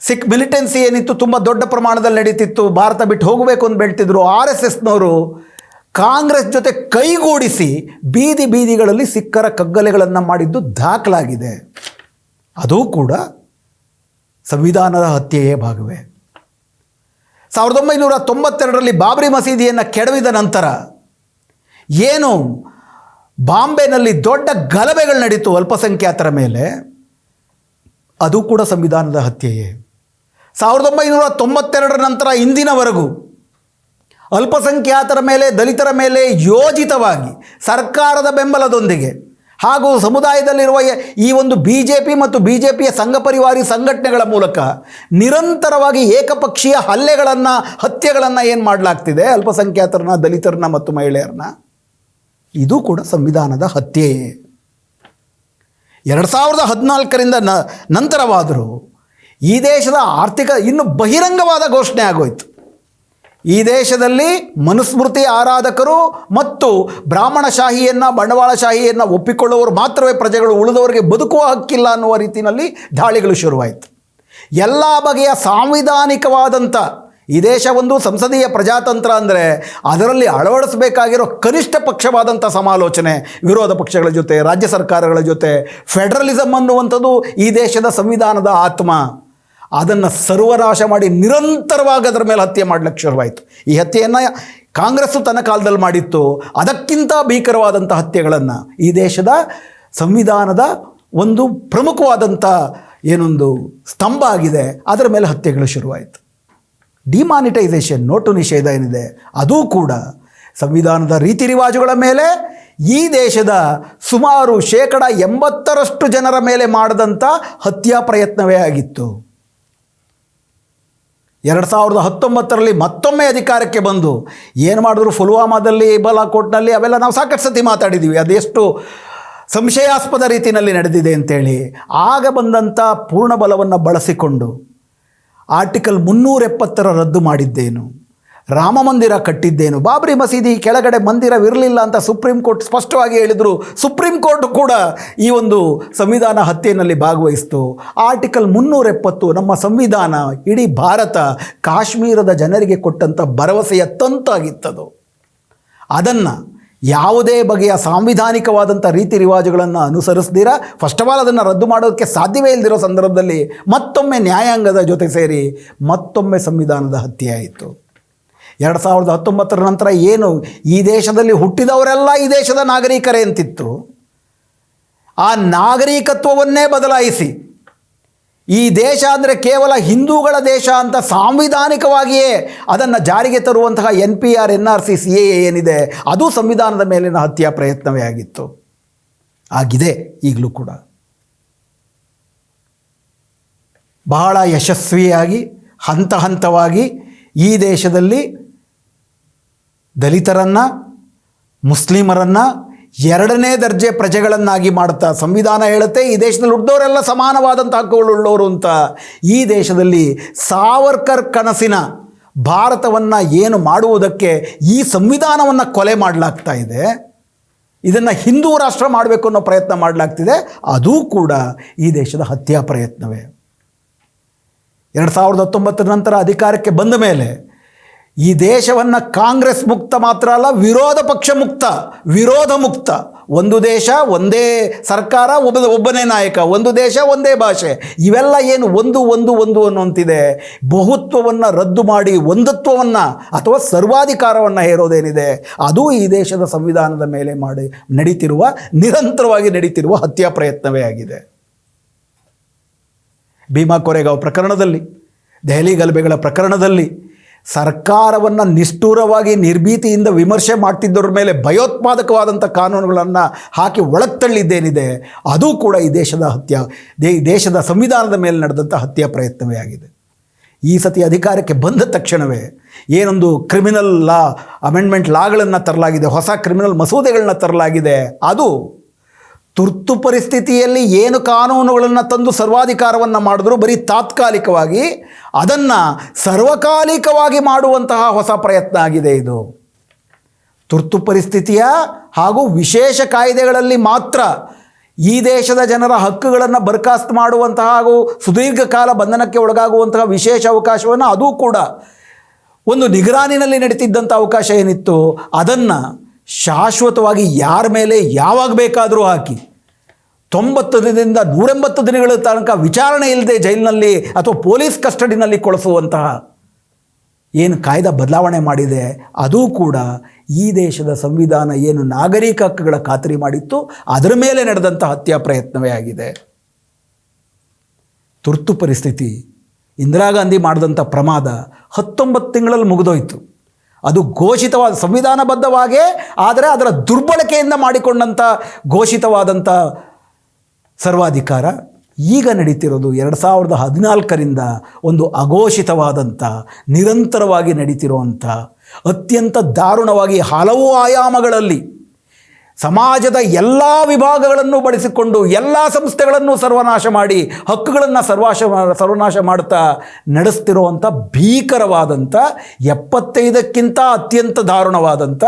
ಸಿಖ್ ಮಿಲಿಟೆನ್ಸಿ ಏನಿತ್ತು, ತುಂಬ ದೊಡ್ಡ ಪ್ರಮಾಣದಲ್ಲಿ ನಡೀತಿತ್ತು. ಭಾರತ ಬಿಟ್ಟು ಹೋಗಬೇಕು ಅಂತ ಬೆಳ್ತಿದ್ರು ಆರ್ ಎಸ್ ಎಸ್ನವರು ಕಾಂಗ್ರೆಸ್ ಜೊತೆ ಕೈಗೂಡಿಸಿ ಬೀದಿ ಬೀದಿಗಳಲ್ಲಿ ಸಿಖ್ಖರ ಕಗ್ಗಲೆಗಳನ್ನು ಮಾಡಿದ್ದು ದಾಖಲಾಗಿದೆ. ಅದೂ ಕೂಡ ಸಂವಿಧಾನದ ಹತ್ಯೆಯೇ ಭಾಗವೇ. ಸಾವಿರದ ಒಂಬೈನೂರ ತೊಂಬತ್ತೆರಡರಲ್ಲಿ ಬಾಬರಿ ಮಸೀದಿಯನ್ನು ಕೆಡವಿದ ನಂತರ ಏನು ಬಾಂಬೆನಲ್ಲಿ ದೊಡ್ಡ ಗಲಭೆಗಳು ನಡೀತು ಅಲ್ಪಸಂಖ್ಯಾತರ ಮೇಲೆ, ಅದು ಕೂಡ ಸಂವಿಧಾನದ ಹತ್ಯೆಯೇ. ಸಾವಿರದ ಒಂಬೈನೂರ ತೊಂಬತ್ತೆರಡರ ನಂತರ ಇಂದಿನವರೆಗೂ ಅಲ್ಪಸಂಖ್ಯಾತರ ಮೇಲೆ, ದಲಿತರ ಮೇಲೆ ಯೋಜಿತವಾಗಿ ಸರ್ಕಾರದ ಬೆಂಬಲದೊಂದಿಗೆ ಹಾಗೂ ಸಮುದಾಯದಲ್ಲಿರುವ ಈ ಒಂದು ಬಿ ಜೆ ಪಿ ಮತ್ತು ಬಿ ಜೆ ಪಿಯ ಸಂಘ ಪರಿವಾರಿ ಸಂಘಟನೆಗಳ ಮೂಲಕ ನಿರಂತರವಾಗಿ ಏಕಪಕ್ಷೀಯ ಹಲ್ಲೆಗಳನ್ನು, ಹತ್ಯೆಗಳನ್ನು ಏನು ಮಾಡಲಾಗ್ತಿದೆ? ಅಲ್ಪಸಂಖ್ಯಾತರನ್ನ, ದಲಿತರನ್ನ ಮತ್ತು ಮಹಿಳೆಯರನ್ನ? ಇದು ಕೂಡ ಸಂವಿಧಾನದ ಹತ್ಯೆಯೇ ಎರಡು ಸಾವಿರದ ಹದಿನಾಲ್ಕರಿಂದ ನಂತರವಾದರೂ ಈ ದೇಶದ ಆರ್ಥಿಕ ಇನ್ನು ಬಹಿರಂಗವಾದ ಘೋಷಣೆ ಆಗೋಯ್ತು. ಈ ದೇಶದಲ್ಲಿ ಮನುಸ್ಮೃತಿ ಆರಾಧಕರು ಮತ್ತು ಬ್ರಾಹ್ಮಣಶಾಹಿಯನ್ನು, ಬಂಡವಾಳಶಾಹಿಯನ್ನು ಒಪ್ಪಿಕೊಳ್ಳುವವರು ಮಾತ್ರವೇ ಪ್ರಜೆಗಳು, ಉಳಿದವರಿಗೆ ಬದುಕುವ ಹಕ್ಕಿಲ್ಲ ಅನ್ನುವ ರೀತಿಯಲ್ಲಿ ದಾಳಿಗಳು ಶುರುವಾಯಿತು. ಎಲ್ಲ ಬಗೆಯ ಸಾಂವಿಧಾನಿಕವಾದಂಥ ಈ ದೇಶ ಒಂದು ಸಂಸದೀಯ ಪ್ರಜಾತಂತ್ರ ಅಂದರೆ ಅದರಲ್ಲಿ ಅಳವಡಿಸಬೇಕಾಗಿರೋ ಕನಿಷ್ಠ ಪಕ್ಷವಾದಂಥ ಸಮಾಲೋಚನೆ ವಿರೋಧ ಪಕ್ಷಗಳ ಜೊತೆ, ರಾಜ್ಯ ಸರ್ಕಾರಗಳ ಜೊತೆ ಫೆಡರಲಿಸಮ್ ಅನ್ನುವಂಥದ್ದು ಈ ದೇಶದ ಸಂವಿಧಾನದ ಆತ್ಮ. ಅದನ್ನು ಸರ್ವನಾಶ ಮಾಡಿ ನಿರಂತರವಾಗಿ ಅದರ ಮೇಲೆ ಹತ್ಯೆ ಮಾಡಲಿಕ್ಕೆ ಶುರುವಾಯಿತು. ಈ ಹತ್ಯೆಯನ್ನು ಕಾಂಗ್ರೆಸ್ಸು ತನ್ನ ಕಾಲದಲ್ಲಿ ಮಾಡಿತ್ತು. ಅದಕ್ಕಿಂತ ಭೀಕರವಾದಂಥ ಹತ್ಯೆಗಳನ್ನು ಈ ದೇಶದ ಸಂವಿಧಾನದ ಒಂದು ಪ್ರಮುಖವಾದಂಥ ಏನೊಂದು ಸ್ತಂಭ ಆಗಿದೆ. ಅದರ ಮೇಲೆ ಹತ್ಯೆಗಳು ಶುರುವಾಯಿತು. ಡಿಮಾನಿಟೈಸೇಷನ್, ನೋಟು ನಿಷೇಧ ಏನಿದೆ, ಅದೂ ಕೂಡ ಸಂವಿಧಾನದ ರೀತಿ ರಿವಾಜುಗಳ ಮೇಲೆ, ಈ ದೇಶದ ಸುಮಾರು ಶೇಕಡ ಎಂಬತ್ತರಷ್ಟು ಜನರ ಮೇಲೆ ಮಾಡಿದಂಥ ಹತ್ಯಾ ಪ್ರಯತ್ನವೇ ಆಗಿತ್ತು. ಎರಡು ಸಾವಿರದ ಹತ್ತೊಂಬತ್ತರಲ್ಲಿ ಮತ್ತೊಮ್ಮೆ ಅಧಿಕಾರಕ್ಕೆ ಬಂದು ಏನು ಮಾಡಿದ್ರು? ಪುಲ್ವಾಮಾದಲ್ಲಿ, ಬಲಾಕೋಟ್ನಲ್ಲಿ ಅವೆಲ್ಲ ನಾವು ಸಾಕಷ್ಟು ಸತಿ ಮಾತಾಡಿದ್ದೀವಿ ಅದೆಷ್ಟು ಸಂಶಯಾಸ್ಪದ ರೀತಿಯಲ್ಲಿ ನಡೆದಿದೆ ಅಂತೇಳಿ. ಆಗ ಬಂದಂಥ ಪೂರ್ಣ ಬಲವನ್ನು ಬಳಸಿಕೊಂಡು ಆರ್ಟಿಕಲ್ ಮುನ್ನೂರ ಎಪ್ಪತ್ತರ ರದ್ದು ಮಾಡಿದ್ದೇನು? ರಾಮ ಮಂದಿರ ಕಟ್ಟಿದ್ದೇನು? ಬಾಬ್ರಿ ಮಸೀದಿ ಕೆಳಗಡೆ ಮಂದಿರವಿರಲಿಲ್ಲ ಅಂತ ಸುಪ್ರೀಂ ಕೋರ್ಟ್ ಸ್ಪಷ್ಟವಾಗಿ ಹೇಳಿದರು. ಸುಪ್ರೀಂ ಕೋರ್ಟ್ ಕೂಡ ಈ ಒಂದು ಸಂವಿಧಾನ ಹತ್ಯೆಯಲ್ಲಿ ಭಾಗವಹಿಸಿತು. ಆರ್ಟಿಕಲ್ ಮುನ್ನೂರ ಎಪ್ಪತ್ತು ನಮ್ಮ ಸಂವಿಧಾನ ಇಡೀ ಭಾರತ ಕಾಶ್ಮೀರದ ಜನರಿಗೆ ಕೊಟ್ಟಂಥ ಭರವಸೆಯ ತಂತಾಗಿತ್ತದು. ಅದನ್ನು ಯಾವುದೇ ಬಗೆಯ ಸಾಂವಿಧಾನಿಕವಾದಂಥ ರೀತಿ ರಿವಾಜುಗಳನ್ನು ಅನುಸರಿಸ್ದಿರ? ಫಸ್ಟ್ ಆಫ್ ಆಲ್ ಅದನ್ನು ರದ್ದು ಮಾಡೋದಕ್ಕೆ ಸಾಧ್ಯವೇ ಇಲ್ಲದಿರೋ ಸಂದರ್ಭದಲ್ಲಿ ಮತ್ತೊಮ್ಮೆ ನ್ಯಾಯಾಂಗದ ಜೊತೆ ಸೇರಿ ಮತ್ತೊಮ್ಮೆ ಸಂವಿಧಾನದ ಹತ್ಯೆ ಆಯಿತು. ಎರಡು ಸಾವಿರದ ಹತ್ತೊಂಬತ್ತರ ನಂತರ ಏನು ಈ ದೇಶದಲ್ಲಿ ಹುಟ್ಟಿದವರೆಲ್ಲ ಈ ದೇಶದ ನಾಗರಿಕರೇ ಅಂತಿತ್ತು. ಆ ನಾಗರಿಕತ್ವವನ್ನೇ ಬದಲಾಯಿಸಿ. ಈ ದೇಶ ಅಂದರೆ ಕೇವಲ ಹಿಂದೂಗಳ ದೇಶ ಅಂತ ಸಾಂವಿಧಾನಿಕವಾಗಿಯೇ ಅದನ್ನು ಜಾರಿಗೆ ತರುವಂತಹ N P R, N R C C A ಏನಿದೆ, ಅದು ಸಂವಿಧಾನದ ಮೇಲಿನ ಹತ್ಯಾ ಪ್ರಯತ್ನವೇ ಆಗಿತ್ತು. ಆಗಿದೆ ಈಗಲೂ ಕೂಡ. ಬಹಳ ಯಶಸ್ವಿಯಾಗಿ, ಹಂತ ಹಂತವಾಗಿ ಈ ದೇಶದಲ್ಲಿ ದಲಿತರನ್ನು, ಮುಸ್ಲಿಮರನ್ನು ಎರಡನೇ ದರ್ಜೆ ಪ್ರಜೆಗಳನ್ನಾಗಿ ಮಾಡುತ್ತಾ ಸಂವಿಧಾನ ಹೇಳುತ್ತೆ, ಈ ದೇಶದಲ್ಲಿ ಹುಟ್ಟಿದವರೆಲ್ಲ ಸಮಾನವಾದಂಥ ಹಕ್ಕುಗಳುಳ್ಳವರು ಅಂತ. ಈ ದೇಶದಲ್ಲಿ ಸಾವರ್ಕರ್ ಕನಸಿನ ಭಾರತವನ್ನು ಏನು ಮಾಡುವುದಕ್ಕೆ ಈ ಸಂವಿಧಾನವನ್ನು ಕೊಲೆ ಮಾಡಲಾಗ್ತಾ ಇದೆ. ಇದನ್ನು ಹಿಂದೂ ರಾಷ್ಟ್ರ ಮಾಡಬೇಕು ಅನ್ನೋ ಪ್ರಯತ್ನ ಮಾಡಲಾಗ್ತಿದೆ. ಅದೂ ಕೂಡ ಈ ದೇಶದ ಹತ್ಯಾ ಪ್ರಯತ್ನವೇ. ಎರಡು ಸಾವಿರದ ಹತ್ತೊಂಬತ್ತರ ನಂತರ ಅಧಿಕಾರಕ್ಕೆ ಬಂದ ಮೇಲೆ ಈ ದೇಶವನ್ನು ಕಾಂಗ್ರೆಸ್ ಮುಕ್ತ ಮಾತ್ರ ಅಲ್ಲ, ವಿರೋಧ ಪಕ್ಷ ಮುಕ್ತ, ವಿರೋಧ ಮುಕ್ತ. ಒಂದು ದೇಶ, ಒಂದೇ ಸರ್ಕಾರ, ಒಬ್ಬ, ಒಬ್ಬನೇ ನಾಯಕ. ಒಂದು ದೇಶ, ಒಂದೇ ಭಾಷೆ. ಇವೆಲ್ಲ ಏನು ಒಂದು ಒಂದು ಒಂದು ಅನ್ನುವಂತಿದೆ. ಬಹುತ್ವವನ್ನು ರದ್ದು ಮಾಡಿ ಒಂದತ್ವವನ್ನು ಅಥವಾ ಸರ್ವಾಧಿಕಾರವನ್ನು ಹೇರೋದೇನಿದೆ, ಅದು ಈ ದೇಶದ ಸಂವಿಧಾನದ ಮೇಲೆ ಮಾಡಿ ನಡೀತಿರುವ, ನಿರಂತರವಾಗಿ ನಡೀತಿರುವ ಹತ್ಯಾ ಪ್ರಯತ್ನವೇ ಆಗಿದೆ. ಭೀಮಾ ಕೊರೆಗಾಂವ್ ಪ್ರಕರಣದಲ್ಲಿ, ದೆಹಲಿ ಗಲಭೆಗಳ ಪ್ರಕರಣದಲ್ಲಿ ಸರ್ಕಾರವನ್ನು ನಿಷ್ಠೂರವಾಗಿ ನಿರ್ಭೀತಿಯಿಂದ ವಿಮರ್ಶೆ ಮಾಡ್ತಿದ್ದವ್ರ ಮೇಲೆ ಭಯೋತ್ಪಾದಕವಾದಂಥ ಕಾನೂನುಗಳನ್ನು ಹಾಕಿ ಒಳತಳ್ಳಿದ್ದೇನಿದೆ ತಳ್ಳಿದ್ದೇನಿದೆ ಅದು ಕೂಡ ಈ ದೇಶದ ಹತ್ಯೆ ದೇ ದೇಶದ ಸಂವಿಧಾನದ ಮೇಲೆ ನಡೆದಂಥ ಹತ್ಯಾ ಪ್ರಯತ್ನವೇ ಆಗಿದೆ. ಈ ಸತಿ ಅಧಿಕಾರಕ್ಕೆ ಬಂದ ತಕ್ಷಣವೇ ಏನೊಂದು ಕ್ರಿಮಿನಲ್ ಲಾ ಅಮೆಂಡ್ಮೆಂಟ್ ಲಾಗಳನ್ನು ತರಲಾಗಿದೆ, ಹೊಸ ಕ್ರಿಮಿನಲ್ ಮಸೂದೆಗಳನ್ನ ತರಲಾಗಿದೆ, ಅದು ತುರ್ತು ಪರಿಸ್ಥಿತಿಯಲ್ಲಿ ಏನು ಕಾನೂನುಗಳನ್ನು ತಂದು ಸರ್ವಾಧಿಕಾರವನ್ನು ಮಾಡಿದ್ರು ಬರೀ ತಾತ್ಕಾಲಿಕವಾಗಿ ಅದನ್ನು ಸರ್ವಕಾಲಿಕವಾಗಿ ಮಾಡುವಂತಹ ಹೊಸ ಪ್ರಯತ್ನ ಆಗಿದೆ ಇದು. ತುರ್ತು ಪರಿಸ್ಥಿತಿಯ ಹಾಗೂ ವಿಶೇಷ ಕಾಯ್ದೆಗಳಲ್ಲಿ ಮಾತ್ರ ಈ ದೇಶದ ಜನರ ಹಕ್ಕುಗಳನ್ನು ಬರ್ಖಾಸ್ತು ಮಾಡುವಂತಹ ಹಾಗೂ ಸುದೀರ್ಘಕಾಲ ಬಂಧನಕ್ಕೆ ಒಳಗಾಗುವಂತಹ ವಿಶೇಷ ಅವಕಾಶವನ್ನು ಅದೂ ಕೂಡ ಒಂದು ನಿಗರಾನಿನಲ್ಲಿ ನಡೀತಿದ್ದಂಥ ಅವಕಾಶ ಏನಿತ್ತು, ಅದನ್ನು ಶಾಶ್ವತವಾಗಿ ಯಾರ ಮೇಲೆ ಯಾವಾಗ ಬೇಕಾದರೂ ಹಾಕಿ. ತೊಂಬತ್ತು ದಿನದಿಂದ ನೂರೆಂಬತ್ತು ದಿನಗಳ ತನಕ ವಿಚಾರಣೆ ಇಲ್ಲದೆ ಜೈಲಿನಲ್ಲಿ ಅಥವಾ ಪೊಲೀಸ್ ಕಸ್ಟಡಿನಲ್ಲಿ ಕೊಳಿಸುವಂತಹ ಏನು ಕಾಯ್ದೆ ಬದಲಾವಣೆ ಮಾಡಿದೆ, ಅದೂ ಕೂಡ ಈ ದೇಶದ ಸಂವಿಧಾನ ಏನು ನಾಗರಿಕ ಹಕ್ಕುಗಳ ಖಾತರಿ ಮಾಡಿತ್ತು, ಅದರ ಮೇಲೆ ನಡೆದಂಥ ಹತ್ಯಾ ಪ್ರಯತ್ನವೇ ಆಗಿದೆ. ತುರ್ತು ಪರಿಸ್ಥಿತಿ. ಇಂದಿರಾ ಗಾಂಧಿ ಮಾಡಿದಂಥ ಪ್ರಮಾದ ಹತ್ತೊಂಬತ್ತು ತಿಂಗಳಲ್ಲಿ ಮುಗಿದೋಯ್ತು. ಅದು ಘೋಷಿತವಾದ ಸಂವಿಧಾನಬದ್ಧವಾಗೇ, ಆದರೆ ಅದರ ದುರ್ಬಳಕೆಯಿಂದ ಮಾಡಿಕೊಂಡಂಥ ಘೋಷಿತವಾದಂಥ ಸರ್ವಾಧಿಕಾರ ಈಗ ನಡೀತಿರೋದು ಎರಡು ಸಾವಿರದ ಹದಿನಾಲ್ಕರಿಂದ ಒಂದು ಅಘೋಷಿತವಾದಂಥ ನಿರಂತರವಾಗಿ ನಡೀತಿರುವಂಥ ಅತ್ಯಂತ ದಾರುಣವಾಗಿ ಹಲವು ಆಯಾಮಗಳಲ್ಲಿ ಸಮಾಜದ ಎಲ್ಲ ವಿಭಾಗಗಳನ್ನು ಬಳಸಿಕೊಂಡು ಎಲ್ಲ ಸಂಸ್ಥೆಗಳನ್ನು ಸರ್ವನಾಶ ಮಾಡಿ, ಹಕ್ಕುಗಳನ್ನು ಸರ್ವಾಶ ಸರ್ವನಾಶ ಮಾಡ್ತಾ ನಡೆಸ್ತಿರುವಂಥ ಭೀಕರವಾದಂಥ ಎಪ್ಪತ್ತೈದಕ್ಕಿಂತ ಅತ್ಯಂತ ದಾರುಣವಾದಂಥ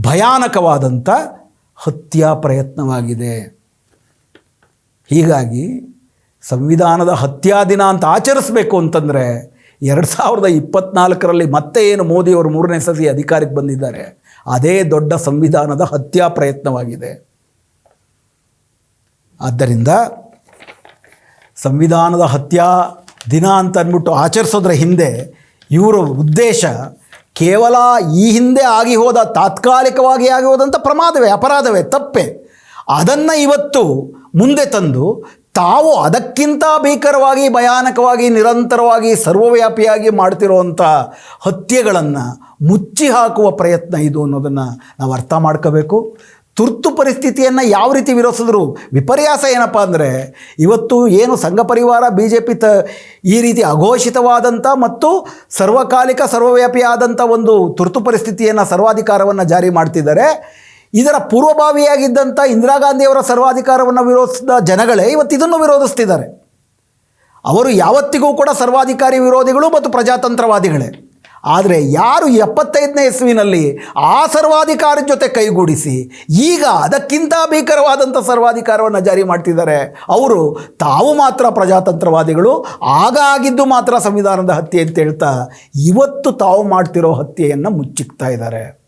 ಭಯಾನಕವಾದಂಥ ಹತ್ಯಾ ಪ್ರಯತ್ನವಾಗಿದೆ. ಹೀಗಾಗಿ ಸಂವಿಧಾನದ ಹತ್ಯಾ ದಿನ ಅಂತ ಆಚರಿಸಬೇಕು ಅಂತಂದರೆ, ಎರಡು ಸಾವಿರದ ಇಪ್ಪತ್ನಾಲ್ಕರಲ್ಲಿ ಮತ್ತೆ ಏನು ಮೋದಿಯವರು ಮೂರನೇ ಸತಿ ಅಧಿಕಾರಕ್ಕೆ ಬಂದಿದ್ದಾರೆ. ಅದೇ ದೊಡ್ಡ ಸಂವಿಧಾನದ ಹತ್ಯಾ ಪ್ರಯತ್ನವಾಗಿದೆ. ಆದ್ದರಿಂದ ಸಂವಿಧಾನದ ಹತ್ಯಾ ದಿನ ಅಂತ ಅಂದ್ಬಿಟ್ಟು ಆಚರಿಸೋದ್ರ ಹಿಂದೆ ಇವರ ಉದ್ದೇಶ ಕೇವಲ ಈ ಹಿಂದೆ ಆಗಿ ಹೋದ ತಾತ್ಕಾಲಿಕವಾಗಿ ಆಗಿ ಹೋದಂಥ ಪ್ರಮಾದವೇ, ಅಪರಾಧವೇ ತಪ್ಪೆ. ಅದನ್ನು ಇವತ್ತು ಮುಂದೆ ತಂದು ತಾವು ಅದಕ್ಕಿಂತ ಭೀಕರವಾಗಿ, ಭಯಾನಕವಾಗಿ, ನಿರಂತರವಾಗಿ, ಸರ್ವವ್ಯಾಪಿಯಾಗಿ ಮಾಡ್ತಿರುವಂಥ ಹತ್ಯೆಗಳನ್ನು ಮುಚ್ಚಿ ಹಾಕುವ ಪ್ರಯತ್ನ ಇದು ಅನ್ನೋದನ್ನು ನಾವು ಅರ್ಥ ಮಾಡ್ಕೋಬೇಕು. ತುರ್ತು ಪರಿಸ್ಥಿತಿಯನ್ನು ಯಾವ ರೀತಿ ವಿರೋಧಿಸಿದ್ರು? ವಿಪರ್ಯಾಸ ಏನಪ್ಪ ಅಂದರೆ, ಇವತ್ತು ಏನು ಸಂಘ ಪರಿವಾರ ಬಿ ಜೆ ಪಿ ತ ಈ ರೀತಿ ಅಘೋಷಿತವಾದಂಥ ಮತ್ತು ಸರ್ವಕಾಲಿಕ, ಸರ್ವವ್ಯಾಪಿಯಾದಂಥ ಒಂದು ತುರ್ತು ಪರಿಸ್ಥಿತಿಯನ್ನು, ಸರ್ವಾಧಿಕಾರವನ್ನು ಜಾರಿ ಮಾಡ್ತಿದ್ದಾರೆ. ಇದರ ಪೂರ್ವಭಾವಿಯಾಗಿದ್ದಂಥ ಇಂದಿರಾ ಗಾಂಧಿಯವರ ಸರ್ವಾಧಿಕಾರವನ್ನು ವಿರೋಧಿಸಿದ ಜನಗಳೇ ಇವತ್ತು ಇದನ್ನು ವಿರೋಧಿಸ್ತಿದ್ದಾರೆ. ಅವರು ಯಾವತ್ತಿಗೂ ಕೂಡ ಸರ್ವಾಧಿಕಾರಿ ವಿರೋಧಿಗಳು ಮತ್ತು ಪ್ರಜಾತಂತ್ರವಾದಿಗಳೇ. ಆದರೆ ಯಾರು ಎಪ್ಪತ್ತೈದನೇ ಇಸ್ವಿನಲ್ಲಿ ಆ ಸರ್ವಾಧಿಕಾರ ಜೊತೆ ಕೈಗೂಡಿಸಿ ಈಗ ಅದಕ್ಕಿಂತ ಭೀಕರವಾದಂಥ ಸರ್ವಾಧಿಕಾರವನ್ನು ಜಾರಿ ಮಾಡ್ತಿದ್ದಾರೆ, ಅವರು ತಾವು ಮಾತ್ರ ಪ್ರಜಾತಂತ್ರವಾದಿಗಳು, ಆಗ ಆಗಿದ್ದು ಮಾತ್ರ ಸಂವಿಧಾನದ ಹತ್ಯೆ ಅಂತ ಹೇಳ್ತಾ ಇವತ್ತು ತಾವು ಮಾಡ್ತಿರೋ ಹತ್ಯೆಯನ್ನು ಮುಚ್ಚಿಕ್ತಾ ಇದ್ದಾರೆ.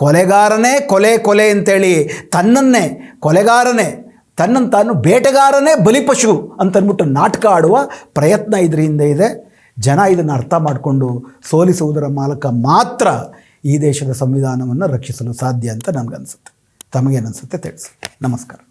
ಕೊಲೆಗಾರನೇ ಕೊಲೆ ಕೊಲೆ ಅಂತೇಳಿ ತನ್ನನ್ನೇ, ಕೊಲೆಗಾರನೇ ತನ್ನನ್ನು ತಾನು ಬೇಟೆಗಾರನೇ ಬಲಿಪಶು ಅಂತನ್ಬಿಟ್ಟು ನಾಟಕ ಆಡುವ ಪ್ರಯತ್ನ ಇದ್ರ ಹಿಂದೆ ಇದೆ. ಜನ ಇದನ್ನು ಅರ್ಥ ಮಾಡಿಕೊಂಡು ಸೋಲಿಸುವುದರ ಮೂಲಕ ಮಾತ್ರ ಈ ದೇಶದ ಸಂವಿಧಾನವನ್ನು ರಕ್ಷಿಸಲು ಸಾಧ್ಯ ಅಂತ ನನಗನ್ಸುತ್ತೆ ತಮಗೇನನ್ಸುತ್ತೆ ತಿಳಿಸಿ. ನಮಸ್ಕಾರ.